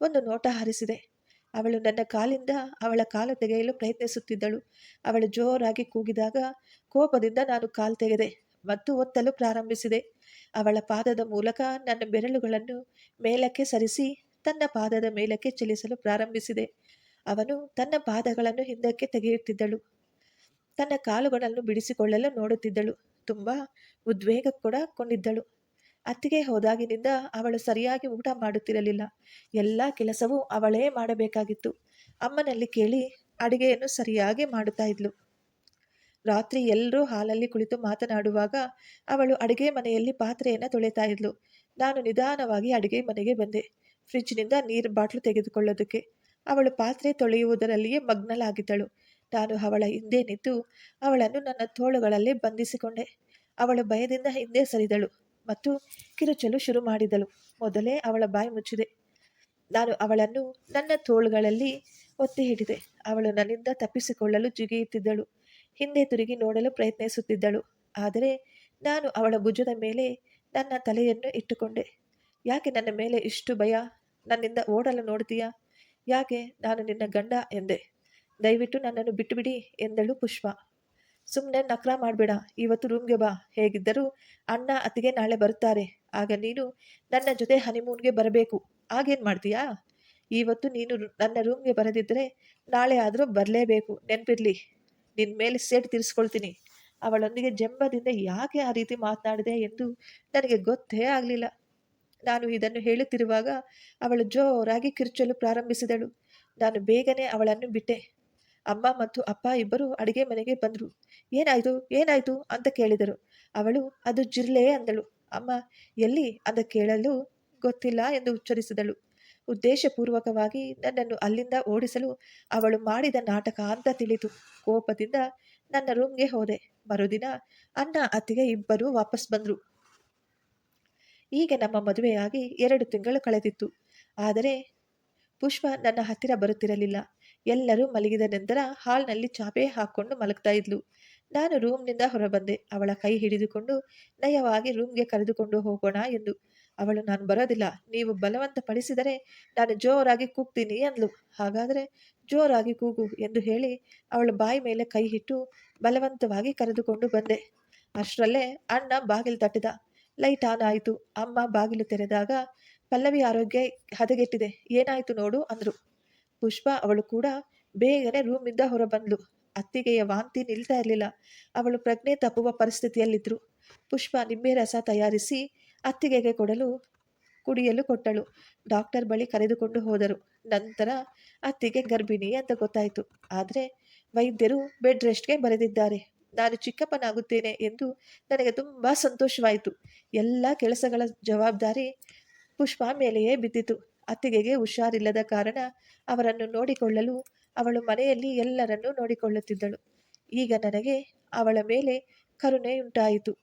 ಒಂದು ನೋಟ ಹಾರಿಸಿದೆ. ಅವಳು ನನ್ನ ಕಾಲಿಂದ ಅವಳ ಕಾಲು ತೆಗೆಯಲು ಪ್ರಯತ್ನಿಸುತ್ತಿದ್ದಳು. ಅವಳು ಜೋರಾಗಿ ಕೂಗಿದಾಗ ಕೋಪದಿಂದ ನಾನು ಕಾಲು ತೆಗೆದೆ ಮತ್ತು ಒತ್ತಲು ಪ್ರಾರಂಭಿಸಿದೆ. ಅವಳ ಪಾದದ ಮೂಲಕ ನನ್ನ ಬೆರಳುಗಳನ್ನು ಮೇಲಕ್ಕೆ ಸರಿಸಿ ತನ್ನ ಪಾದದ ಮೇಲಕ್ಕೆ ಚಲಿಸಲು ಪ್ರಾರಂಭಿಸಿದೆ. ಅವನು ತನ್ನ ಪಾದಗಳನ್ನು ಹಿಂದಕ್ಕೆ ತೆಗೆಯುತ್ತಿದ್ದಳು. ತನ್ನ ಕಾಲುಗಳನ್ನು ಬಿಡಿಸಿಕೊಳ್ಳಲು ನೋಡುತ್ತಿದ್ದಳು. ತುಂಬ ಉದ್ವೇಗ ಕೂಡ ಕೊಂಡಿದ್ದಳು. ಅತ್ತಿಗೆ ಹೋದಾಗಿನಿಂದ ಅವಳು ಸರಿಯಾಗಿ ಊಟ ಮಾಡುತ್ತಿರಲಿಲ್ಲ. ಎಲ್ಲ ಕೆಲಸವೂ ಅವಳೇ ಮಾಡಬೇಕಾಗಿತ್ತು. ಅಮ್ಮನಲ್ಲಿ ಕೇಳಿ ಅಡಿಗೆಯನ್ನು ಸರಿಯಾಗಿ ಮಾಡುತ್ತಾ ಇದ್ಲು. ರಾತ್ರಿ ಎಲ್ಲರೂ ಹಾಲಲ್ಲಿ ಕುಳಿತು ಮಾತನಾಡುವಾಗ ಅವಳು ಅಡಿಗೆ ಮನೆಯಲ್ಲಿ ಪಾತ್ರೆಯನ್ನು ತೊಳೆತಾ ಇದ್ಲು. ನಾನು ನಿಧಾನವಾಗಿ ಅಡಿಗೆ ಮನೆಗೆ ಬಂದೆ. ಫ್ರಿಜ್ನಿಂದ ನೀರು ಬಾಟ್ಲು ತೆಗೆದುಕೊಳ್ಳೋದಕ್ಕೆ. ಅವಳು ಪಾತ್ರೆ ತೊಳೆಯುವುದರಲ್ಲಿಯೇ ಮಗ್ನಲಾಗಿದ್ದಳು ನಾನು ಅವಳ ಹಿಂದೆ ನಿಂತು ಅವಳನ್ನು ನನ್ನ ತೋಳುಗಳಲ್ಲಿ ಬಂಧಿಸಿಕೊಂಡೆ. ಅವಳು ಭಯದಿಂದ ಹಿಂದೆ ಸರಿದಳು. ಮತ್ತು ಕಿರುಚಲು ಶುರು ಮಾಡಿದಳು. ಮೊದಲೇ ಅವಳ ಬಾಯಿ ಮುಚ್ಚಿದೆ. ನಾನು ಅವಳನ್ನು ನನ್ನ ತೋಳುಗಳಲ್ಲಿ ಒತ್ತಿ ಹಿಡಿದೆ ಅವಳು ನನ್ನಿಂದ ತಪ್ಪಿಸಿಕೊಳ್ಳಲು ಜಿಗಿಯುತ್ತಿದ್ದಳು. ಹಿಂದೆ ತಿರುಗಿ ನೋಡಲು ಪ್ರಯತ್ನಿಸುತ್ತಿದ್ದಳು. ಆದರೆ ನಾನು ಅವಳ ಭುಜದ ಮೇಲೆ ನನ್ನ ತಲೆಯನ್ನು ಇಟ್ಟುಕೊಂಡೆ. ಯಾಕೆ ನನ್ನ ಮೇಲೆ ಇಷ್ಟು ಭಯ? ನನ್ನಿಂದ ಓಡಲು ನೋಡ್ತೀಯಾ? ಯಾಕೆ ನಾನು ನಿನ್ನ ಗಂಡ ಎಂದೆ? ದಯವಿಟ್ಟು ನನ್ನನ್ನು ಬಿಟ್ಟುಬಿಡಿ ಎಂದಳು ಪುಷ್ಪ. ಸುಮ್ಮನೆ ನಕ್ರ ಮಾಡಬೇಡ, ಇವತ್ತು ರೂಮ್ಗೆ ಬಾ, ಹೇಗಿದ್ದರೂ ಅಣ್ಣ ಅತ್ತಿಗೆ ನಾಳೆ ಬರುತ್ತಾರೆ. ಆಗ ನೀನು ನನ್ನ ಜೊತೆ ಹನಿಮೂನ್ಗೆ ಬರಬೇಕು. ಆಗೇನು ಮಾಡ್ತೀಯಾ? ಇವತ್ತು ನೀನು ನನ್ನ ರೂಮ್ಗೆ ಬರದಿದ್ದರೆ ನಾಳೆ ಆದರೂ ಬರಲೇಬೇಕು. ನೆನಪಿರ್ಲಿ ನಿನ್ನ ಮೇಲೆ ಸೇಟ್ ತೀರಿಸ್ಕೊಳ್ತೀನಿ. ಅವಳೊಂದಿಗೆ ಜಂಬದಿಂದ ಯಾಕೆ ಆ ರೀತಿ ಮಾತನಾಡಿದೆ ಎಂದು ನನಗೆ ಗೊತ್ತೇ ಆಗಲಿಲ್ಲ. ನಾನು ಇದನ್ನು ಹೇಳುತ್ತಿರುವಾಗ ಅವಳು ಜೋರಾಗಿ ಕಿರ್ಚಲು ಪ್ರಾರಂಭಿಸಿದಳು. ನಾನು ಬೇಗನೆ ಅವಳನ್ನು ಬಿಟ್ಟೆ. ಅಮ್ಮ ಮತ್ತು ಅಪ್ಪ ಇಬ್ಬರು ಅಡುಗೆ ಮನೆಗೆ ಬಂದರು. ಏನಾಯಿತು? ಏನಾಯಿತು? ಅಂತ ಕೇಳಿದರು. ಅವಳು, ಅದು ಜಿರ್ಲೆ ಅಂದಳು. ಅಮ್ಮ, ಎಲ್ಲಿ? ಅಂತ ಕೇಳಲು ಗೊತ್ತಿಲ್ಲ ಎಂದು ಉಚ್ಚರಿಸಿದಳು. ಉದ್ದೇಶಪೂರ್ವಕವಾಗಿ ನನ್ನನ್ನು ಅಲ್ಲಿಂದ ಓಡಿಸಲು ಅವಳು ಮಾಡಿದ ನಾಟಕ ಅಂತ ತಿಳಿತು. ಕೋಪದಿಂದ ನನ್ನ ರೂಮ್ಗೆ ಹೋದೆ. ಮರುದಿನ ಅಣ್ಣ ಅತ್ತಿಗೆ ಇಬ್ಬರೂ ವಾಪಸ್ ಬಂದರು. ಈಗ ನಮ್ಮ ಮದುವೆಯಾಗಿ ಎರಡು ತಿಂಗಳು ಕಳೆದಿತ್ತು. ಆದರೆ ಪುಷ್ಪ ನನ್ನ ಹತ್ತಿರ ಬರುತ್ತಿರಲಿಲ್ಲ. ಎಲ್ಲರೂ ಮಲಗಿದ ನಂತರ ಹಾಲ್ನಲ್ಲಿ ಚಾಪೆ ಹಾಕ್ಕೊಂಡು ಮಲಗ್ತಾ ಇದ್ಲು. ನಾನು ರೂಮ್ನಿಂದ ಹೊರಬಂದೆ. ಅವಳ ಕೈ ಹಿಡಿದುಕೊಂಡು, ನಯವಾಗಿ ರೂಮ್ಗೆ ಕರೆದುಕೊಂಡು ಹೋಗೋಣ ಎಂದು. ಅವಳು, ನಾನು ಬರೋದಿಲ್ಲ. ನೀವು ಬಲವಂತ ಪಡಿಸಿದರೆ ನಾನು ಜೋರಾಗಿ ಕೂಗ್ತೀನಿ ಅಂದ್ಲು. ಹಾಗಾದರೆ, ಜೋರಾಗಿ ಕೂಗು ಎಂದು ಹೇಳಿ ಅವಳು ಬಾಯಿ ಮೇಲೆ ಕೈ ಇಟ್ಟು ಬಲವಂತವಾಗಿ ಕರೆದುಕೊಂಡು ಬಂದೆ. ಅಷ್ಟರಲ್ಲೇ ಅಣ್ಣ ಬಾಗಿಲು ತಟ್ಟಿದ. ಲೈಟ್ ಆನ್ ಆಯಿತು. ಅಮ್ಮ ಬಾಗಿಲು ತೆರೆದಾಗ ಪಲ್ಲವಿ ಆರೋಗ್ಯ ಹದಗೆಟ್ಟಿದೆ. ಏನಾಯಿತು ನೋಡು ಅಂದರು. ಪುಷ್ಪ ಅವಳು ಕೂಡ ಬೇಗನೆ ರೂಮಿಂದ ಹೊರಬಂದ್ಲು. ಅತ್ತಿಗೆಯ ವಾಂತಿ ನಿಲ್ತಾ ಇರಲಿಲ್ಲ. ಅವಳು ಪ್ರಜ್ಞೆ ತಪ್ಪುವ ಪರಿಸ್ಥಿತಿಯಲ್ಲಿದ್ದರು ಪುಷ್ಪ ನಿಂಬೆ ರಸ ತಯಾರಿಸಿ ಅತ್ತಿಗೆಗೆ ಕೊಡಲು ಕುಡಿಯಲು ಕೊಟ್ಟಳು. ಡಾಕ್ಟರ್ ಬಳಿ ಕರೆದುಕೊಂಡು ಹೋದರು. ನಂತರ ಅತ್ತಿಗೆ ಗರ್ಭಿಣಿ ಅಂತ ಗೊತ್ತಾಯಿತು. ಆದರೆ ವೈದ್ಯರು ಬೆಡ್ ರೆಸ್ಟ್ಗೆ ಬರೆದಿದ್ದಾರೆ. ನಾನು ಚಿಕ್ಕಪ್ಪನಾಗುತ್ತೇನೆ ಎಂದು ನನಗೆ ತುಂಬ ಸಂತೋಷವಾಯಿತು. ಎಲ್ಲ ಕೆಲಸಗಳ ಜವಾಬ್ದಾರಿ ಪುಷ್ಪ ಮೇಲೆಯೇ ಬಿದ್ದಿತು. ಅತ್ತಿಗೆಗೆ ಹುಷಾರಿಲ್ಲದ ಕಾರಣ ಅವರನ್ನು ನೋಡಿಕೊಳ್ಳಲು ಅವಳು ಮನೆಯಲ್ಲಿ ಎಲ್ಲರನ್ನೂ ನೋಡಿಕೊಳ್ಳುತ್ತಿದ್ದಳು. ಈಗ ನನಗೆ ಅವಳ ಮೇಲೆ ಕರುಣೆಯುಂಟಾಯಿತು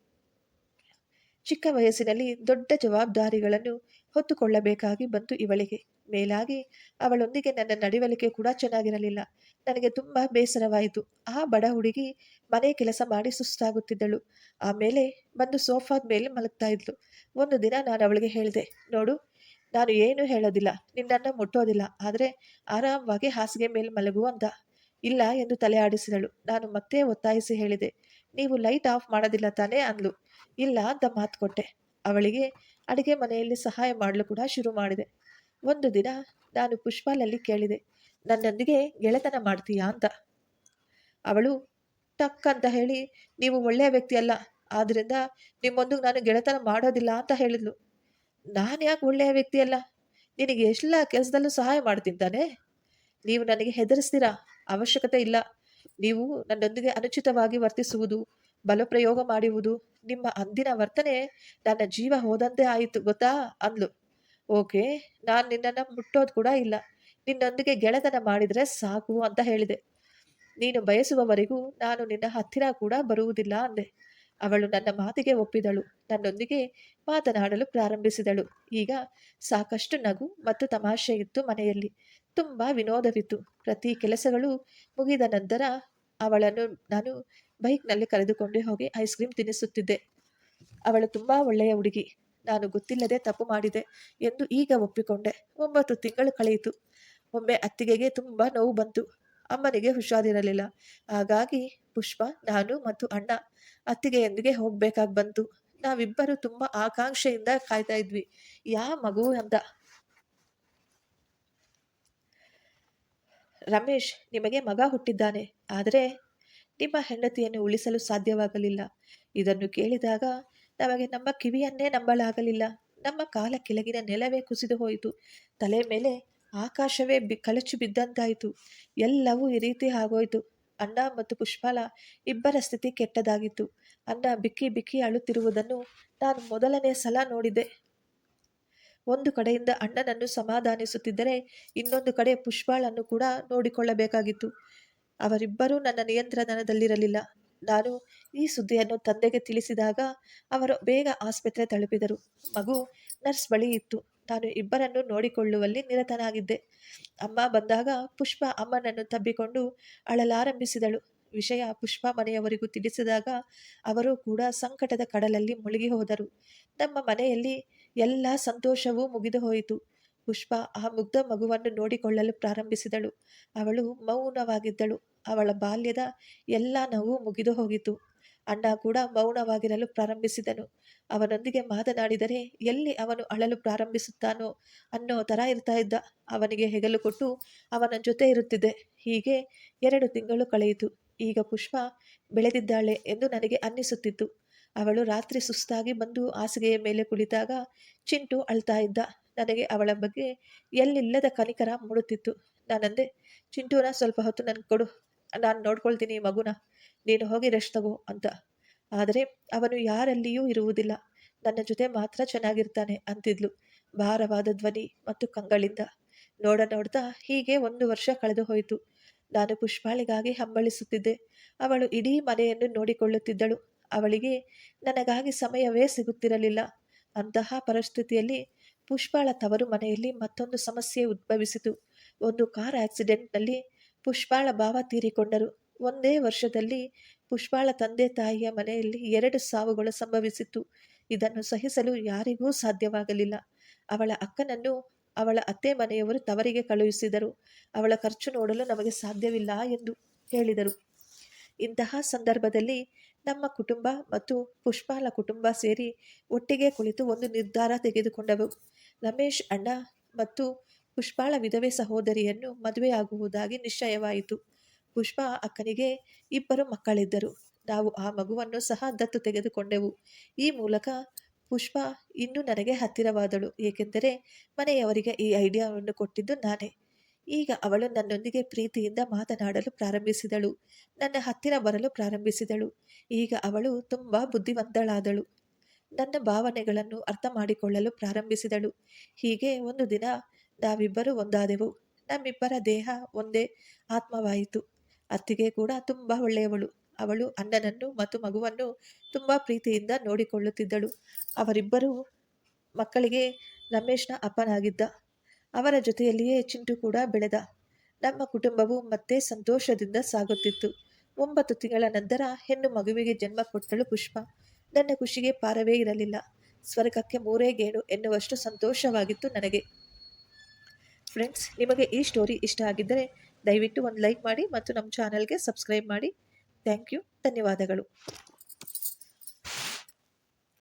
ಚಿಕ್ಕ ವಯಸ್ಸಿನಲ್ಲಿ ದೊಡ್ಡ ಜವಾಬ್ದಾರಿಗಳನ್ನು ಹೊತ್ತುಕೊಳ್ಳಬೇಕಾಗಿ ಬಂತು ಇವಳಿಗೆ. ಮೇಲಾಗಿ ಅವಳೊಂದಿಗೆ ನನ್ನ ನಡವಳಿಕೆ ಕೂಡ ಚೆನ್ನಾಗಿರಲಿಲ್ಲ. ನನಗೆ ತುಂಬ ಬೇಸರವಾಯಿತು. ಆ ಬಡ ಹುಡುಗಿ ಮನೆ ಕೆಲಸ ಮಾಡಿ ಸುಸ್ತಾಗುತ್ತಿದ್ದಳು. ಆಮೇಲೆ ಬಂದು ಸೋಫಾದ ಮೇಲೆ ಮಲಗ್ತಾ ಇದ್ಲು. ಒಂದು ದಿನ ನಾನು ಅವಳಿಗೆ ಹೇಳಿದೆ, ನೋಡು ನಾನು ಏನು ಹೇಳೋದಿಲ್ಲ, ನಿನ್ನನ್ನು ಮುಟ್ಟೋದಿಲ್ಲ, ಆದರೆ ಆರಾಮವಾಗಿ ಹಾಸಿಗೆ ಮೇಲೆ ಮಲಗು ಅಂತ. ಇಲ್ಲ ಎಂದು ತಲೆ ಆಡಿಸಿದಳು. ನಾನು ಮತ್ತೆ ಒತ್ತಾಯಿಸಿ ಹೇಳಿದೆ, ನೀವು ಲೈಟ್ ಆಫ್ ಮಾಡೋದಿಲ್ಲ ತಾನೇ? ಅಂದ್ಲು. ಇಲ್ಲ ಅಂತ ಮಾತು ಕೊಟ್ಟೆ. ಅವಳಿಗೆ ಅಡುಗೆ ಮನೆಯಲ್ಲಿ ಸಹಾಯ ಮಾಡಲು ಕೂಡ ಶುರು ಮಾಡಿದೆ. ಒಂದು ದಿನ ನಾನು ಪುಷ್ಪಾಲಲ್ಲಿ ಕೇಳಿದೆ, ನನ್ನೊಂದಿಗೆ ಗೆಳೆತನ ಮಾಡ್ತೀಯಾ? ಅಂತ. ಅವಳು, ಟಕ್ ಅಂತ ಹೇಳಿ, ನೀವು ಒಳ್ಳೆಯ ವ್ಯಕ್ತಿ ಅಲ್ಲ ಆದ್ದರಿಂದ ನಿಮ್ಮೊಂದಿಗೆ ನಾನು ಗೆಳೆತನ ಮಾಡೋದಿಲ್ಲ ಅಂತ ಹೇಳಿದ್ಲು. ನಾನು ಯಾಕೆ ಒಳ್ಳೆಯ ವ್ಯಕ್ತಿ ಅಲ್ಲ ನಿನಗೆ ಎಲ್ಲ ಕೆಲಸದಲ್ಲೂ ಸಹಾಯ ಮಾಡ್ತೀನಿ ತಾನೆ? ನೀವು ನನಗೆ ಹೆದರಿಸ್ತೀರಾ? ಅವಶ್ಯಕತೆ ಇಲ್ಲ. ನೀವು ನನ್ನೊಂದಿಗೆ ಅನುಚಿತವಾಗಿ ವರ್ತಿಸುವುದು, ಬಲಪ್ರಯೋಗ ಮಾಡುವುದು ನಿಮ್ಮ ಅಂದಿನ ವರ್ತನೆ ನನ್ನ ಜೀವ ಹೋದಂತೆ ಆಯಿತು, ಗೊತ್ತಾ? ಅಂದ್ಲು. ಓಕೆ, ನಾನು ನಿನ್ನನ್ನು ಮುಟ್ಟೋದು ಕೂಡ ಇಲ್ಲ. ನಿನ್ನೊಂದಿಗೆ ಗೆಳೆತನ ಮಾಡಿದರೆ ಸಾಕು ಅಂತ ಹೇಳಿದೆ. ನೀನು ಬಯಸುವವರೆಗೂ ನಾನು ನಿನ್ನ ಹತ್ತಿರ ಕೂಡ ಬರುವುದಿಲ್ಲ ಅಂದೆ. ಅವಳು ನನ್ನ ಮಾತಿಗೆ ಒಪ್ಪಿದಳು. ನನ್ನೊಂದಿಗೆ ಮಾತನಾಡಲು ಪ್ರಾರಂಭಿಸಿದಳು. ಈಗ ಸಾಕಷ್ಟು ನಗು ಮತ್ತು ತಮಾಷೆ ಇತ್ತು ಮನೆಯಲ್ಲಿ. ತುಂಬ ವಿನೋದವಿತ್ತು. ಪ್ರತಿ ಕೆಲಸಗಳು ಮುಗಿದ ನಂತರ ಅವಳನ್ನು ನಾನು ಬೈಕ್ನಲ್ಲಿ ಕರೆದುಕೊಂಡು ಹೋಗಿ ಐಸ್ ಕ್ರೀಮ್ ತಿನ್ನಿಸುತ್ತಿದ್ದೆ. ಅವಳು ತುಂಬ ಒಳ್ಳೆಯ ಹುಡುಗಿ. ನಾನು ಗೊತ್ತಿಲ್ಲದೆ ತಪ್ಪು ಮಾಡಿದೆ ಎಂದು ಈಗ ಒಪ್ಪಿಕೊಂಡೆ. ಒಂಬತ್ತು ತಿಂಗಳು ಕಳೆಯಿತು. ಒಮ್ಮೆ ಅತ್ತಿಗೆಗೆ ತುಂಬ ನೋವು ಬಂತು. ಅಮ್ಮನಿಗೆ ಹುಷಾರಿರಲಿಲ್ಲ. ಹಾಗಾಗಿ ಪುಷ್ಪ, ನಾನು ಮತ್ತು ಅಣ್ಣ ಅತ್ತಿಗೆಯೊಂದಿಗೆ ಹೋಗ್ಬೇಕಾಗಿ ಬಂತು. ನಾವಿಬ್ಬರು ತುಂಬಾ ಆಕಾಂಕ್ಷೆಯಿಂದ ಕಾಯ್ತಾ ಇದ್ವಿ. ಯಾ ಮಗು ಅಂತ. ರಮೇಶ್ ನಿಮಗೆ ಮಗ ಹುಟ್ಟಿದ್ದಾನೆ. ಆದರೆ ನಿಮ್ಮ ಹೆಂಡತಿಯನ್ನು ಉಳಿಸಲು ಸಾಧ್ಯವಾಗಲಿಲ್ಲ. ಇದನ್ನು ಕೇಳಿದಾಗ ನಮಗೆ ನಮ್ಮ ಕಿವಿಯನ್ನೇ ನಂಬಲಾಗಲಿಲ್ಲ. ನಮ್ಮ ಕಾಲ ಕೆಳಗಿನ ನೆಲವೇ ಕುಸಿದು ಹೋಯಿತು. ತಲೆ ಮೇಲೆ ಆಕಾಶವೇ ಬಿ, ಕಳಚು ಬಿದ್ದಂತಾಯಿತು. ಎಲ್ಲವೂ ಈ ರೀತಿ ಆಗೋಯ್ತು. ಅಣ್ಣ ಮತ್ತು ಪುಷ್ಪಾಲ ಇಬ್ಬರ ಸ್ಥಿತಿ ಕೆಟ್ಟದಾಗಿತ್ತು. ಅಣ್ಣ ಬಿಕ್ಕಿ ಬಿಕ್ಕಿ ಅಳುತ್ತಿರುವುದನ್ನು ನಾನು ಮೊದಲನೇ ಸಲ ನೋಡಿದೆ ಒಂದು ಕಡೆಯಿಂದ ಅಣ್ಣನನ್ನು ಸಮಾಧಾನಿಸುತ್ತಿದ್ದರೆ ಇನ್ನೊಂದು ಕಡೆ ಪುಷ್ಪಾಳನ್ನು ಕೂಡ ನೋಡಿಕೊಳ್ಳಬೇಕಾಗಿತ್ತು. ಅವರಿಬ್ಬರೂ ನನ್ನ ನಿಯಂತ್ರಣದಲ್ಲಿರಲಿಲ್ಲ. ನಾನು ಈ ಸುದ್ದಿಯನ್ನು ತಂದೆಗೆ ತಿಳಿಸಿದಾಗ ಅವರು ಬೇಗ ಆಸ್ಪತ್ರೆ ತಲುಪಿದರು. ಮಗು ನರ್ಸ್ ಬಳಿ ಇತ್ತು. ನಾನು ಇಬ್ಬರನ್ನು ನೋಡಿಕೊಳ್ಳುವಲ್ಲಿ ನಿರತನಾಗಿದ್ದೆ. ಅಮ್ಮ ಬಂದಾಗ ಪುಷ್ಪ ಅಮ್ಮನನ್ನು ತಬ್ಬಿಕೊಂಡು ಅಳಲಾರಂಭಿಸಿದಳು. ವಿಷಯ ಪುಷ್ಪ ಮನೆಯವರಿಗೂ ತಿಳಿಸಿದಾಗ ಅವರು ಕೂಡ ಸಂಕಟದ ಕಡಲಲ್ಲಿ ಮುಳುಗಿ ಹೋದರು. ನಮ್ಮ ಮನೆಯಲ್ಲಿ ಎಲ್ಲ ಸಂತೋಷವೂ ಮುಗಿದು ಹೋಯಿತು. ಪುಷ್ಪ ಆ ಮುಗ್ಧ ಮಗುವನ್ನು ನೋಡಿಕೊಳ್ಳಲು ಪ್ರಾರಂಭಿಸಿದಳು. ಅವಳು ಮೌನವಾಗಿದ್ದಳು. ಅವಳ ಬಾಲ್ಯದ ಎಲ್ಲ ನೋವು ಮುಗಿದು ಹೋಗಿತು ಅಣ್ಣ ಕೂಡ ಮೌನವಾಗಿರಲು ಪ್ರಾರಂಭಿಸಿದನು. ಅವನೊಂದಿಗೆ ಮಾತನಾಡಿದರೆ, ಎಲ್ಲಿ ಅವನು ಅಳಲು ಪ್ರಾರಂಭಿಸುತ್ತಾನೋ ಅನ್ನೋ ಥರ ಇರ್ತಾ ಇದ್ದ. ಅವನಿಗೆ ಹೆಗಲು ಕೊಟ್ಟು, ಅವನ ಜೊತೆ ಇರುತ್ತಿದ್ದೆ. ಹೀಗೆ ಎರಡು ತಿಂಗಳು ಕಳೆಯಿತು. ಈಗ ಪುಷ್ಪ ಬೆಳೆದಿದ್ದಾಳೆ ಎಂದು ನನಗೆ ಅನ್ನಿಸುತ್ತಿತ್ತು. ಅವಳು ರಾತ್ರಿ ಸುಸ್ತಾಗಿ ಬಂದು ಹಾಸಿಗೆಯ ಮೇಲೆ ಕುಳಿತಾಗ ಚಿಂಟು ಅಳ್ತಾ ಇದ್ದ. ನನಗೆ ಅವಳ ಬಗ್ಗೆ ಎಲ್ಲಿಲ್ಲದ ಕನಿಕರ ಮೂಡುತ್ತಿತ್ತು. ನಾನಂದೆ, ಚಿಂಟುನ ಸ್ವಲ್ಪ ಹೊತ್ತು ನನಗೆ ಕೊಡು. ನಾನು ನೋಡ್ಕೊಳ್ತೀನಿ ಮಗುನ. ನೀನು ಹೋಗಿ ರೆಸ್ಟ್ ತಗೋ ಅಂತ. ಆದರೆ ಅವನು ಯಾರಲ್ಲಿಯೂ ಇರುವುದಿಲ್ಲ. ನನ್ನ ಜೊತೆ ಮಾತ್ರ ಚೆನ್ನಾಗಿರ್ತಾನೆ ಅಂತಿದ್ಲು ಭಾರವಾದ ಧ್ವನಿ ಮತ್ತು ಕಂಗಳಿಂದ. ನೋಡ ನೋಡ್ತಾ ಹೀಗೆ ಒಂದು ವರ್ಷ ಕಳೆದು ಹೋಯಿತು. ನಾನು ಪುಷ್ಪಾಳಿಗಾಗಿ ಹಂಬಳಿಸುತ್ತಿದ್ದೆ ಅವಳು ಇಡೀ ಮನೆಯನ್ನು ನೋಡಿಕೊಳ್ಳುತ್ತಿದ್ದಳು. ಅವಳಿಗೆ ನನಗಾಗಿ ಸಮಯವೇ ಸಿಗುತ್ತಿರಲಿಲ್ಲ. ಅಂತಹ ಪರಿಸ್ಥಿತಿಯಲ್ಲಿ ಪುಷ್ಪಾಳ ತವರು ಮನೆಯಲ್ಲಿ ಮತ್ತೊಂದು ಸಮಸ್ಯೆ ಉದ್ಭವಿಸಿತು. ಒಂದು ಕಾರ್ ಆಕ್ಸಿಡೆಂಟ್ನಲ್ಲಿ ಪುಷ್ಪಾಳ ಭಾವ ತೀರಿಕೊಂಡರು. ಒಂದೇ ವರ್ಷದಲ್ಲಿ ಪುಷ್ಪಾಳ ತಂದೆ ತಾಯಿಯ ಮನೆಯಲ್ಲಿ ಎರಡು ಸಾವುಗಳು ಸಂಭವಿಸಿತ್ತು. ಇದನ್ನು ಸಹಿಸಲು ಯಾರಿಗೂ ಸಾಧ್ಯವಾಗಲಿಲ್ಲ. ಅವಳ ಅಕ್ಕನನ್ನು ಅವಳ ಅತ್ತೆ ಮನೆಯವರು ತವರಿಗೆ ಕಳುಹಿಸಿದರು. ಅವಳ ಖರ್ಚು ನೋಡಲು ನಮಗೆ ಸಾಧ್ಯವಿಲ್ಲ ಎಂದು ಹೇಳಿದರು. ಇಂತಹ ಸಂದರ್ಭದಲ್ಲಿ ನಮ್ಮ ಕುಟುಂಬ ಮತ್ತು ಪುಷ್ಪಾಲ ಕುಟುಂಬ ಸೇರಿ ಒಟ್ಟಿಗೆ ಕುಳಿತು ಒಂದು ನಿರ್ಧಾರ ತೆಗೆದುಕೊಂಡವು. ರಮೇಶ್ ಅಣ್ಣ ಮತ್ತು ಪುಷ್ಪಾಳ ವಿಧವೆ ಸಹೋದರಿಯನ್ನು ಮದುವೆಯಾಗುವುದಾಗಿ ನಿಶ್ಚಯವಾಯಿತು. ಪುಷ್ಪ ಅಕ್ಕನಿಗೆ ಇಬ್ಬರು ಮಕ್ಕಳಿದ್ದರು. ನಾವು ಆ ಮಗುವನ್ನು ಸಹ ದತ್ತು ತೆಗೆದುಕೊಂಡೆವು. ಈ ಮೂಲಕ ಪುಷ್ಪ ಇನ್ನೂ ನನಗೆ ಹತ್ತಿರವಾದಳು, ಏಕೆಂದರೆ ಮನೆಯವರಿಗೆ ಈ ಐಡಿಯಾವನ್ನು ಕೊಟ್ಟಿದ್ದು ನಾನೇ. ಈಗ ಅವಳು ನನ್ನೊಂದಿಗೆ ಪ್ರೀತಿಯಿಂದ ಮಾತನಾಡಲು ಪ್ರಾರಂಭಿಸಿದಳು, ನನ್ನ ಹತ್ತಿರ ಬರಲು ಪ್ರಾರಂಭಿಸಿದಳು. ಈಗ ಅವಳು ತುಂಬ ಬುದ್ಧಿವಂತಳಾದಳು. ನನ್ನ ಭಾವನೆಗಳನ್ನು ಅರ್ಥ ಮಾಡಿಕೊಳ್ಳಲು ಪ್ರಾರಂಭಿಸಿದಳು. ಹೀಗೆ ಒಂದು ದಿನ ನಾವಿಬ್ಬರು ಒಂದಾದೆವು. ನಮ್ಮಿಬ್ಬರ ದೇಹ ಒಂದೇ ಆತ್ಮವಾಯಿತು. ಅತ್ತಿಗೆ ಕೂಡ ತುಂಬ ಒಳ್ಳೆಯವಳು. ಅವಳು ಅಣ್ಣನನ್ನು ಮತ್ತು ಮಗುವನ್ನು ತುಂಬ ಪ್ರೀತಿಯಿಂದ ನೋಡಿಕೊಳ್ಳುತ್ತಿದ್ದಳು. ಅವರಿಬ್ಬರೂ ಮಕ್ಕಳಿಗೆ ರಮೇಶ್ನ ಅಪ್ಪನಾಗಿದ್ದ. ಅವರ ಜೊತೆಯಲ್ಲಿಯೇ ಚಿಂಟು ಕೂಡ ಬೆಳೆದ. ನಮ್ಮ ಕುಟುಂಬವು ಮತ್ತೆ ಸಂತೋಷದಿಂದ ಸಾಗುತ್ತಿತ್ತು. ಒಂಬತ್ತು ತಿಂಗಳ ನಂತರ ಹೆಣ್ಣು ಮಗುವಿಗೆ ಜನ್ಮ ಕೊಟ್ಟಳು ಪುಷ್ಪ. ನನ್ನ ಖುಷಿಗೆ ಪಾರವೇ ಇರಲಿಲ್ಲ. ಸ್ವರ್ಗಕ್ಕೆ ಮೂರೇ ಗೇಣು ಎನ್ನುವಷ್ಟು ಸಂತೋಷವಾಗಿತ್ತು ನನಗೆ. ಫ್ರೆಂಡ್ಸ್, ನಿಮಗೆ ಈ ಸ್ಟೋರಿ ಇಷ್ಟ ಆಗಿದ್ದರೆ ದಯವಿಟ್ಟು ಒಂದು ಲೈಕ್ ಮಾಡಿ ಮತ್ತು ನಮ್ಮ ಚಾನಲ್ಗೆ ಸಬ್ಸ್ಕ್ರೈಬ್ ಮಾಡಿ. Thank you. ಧನ್ಯವಾದಗಳು.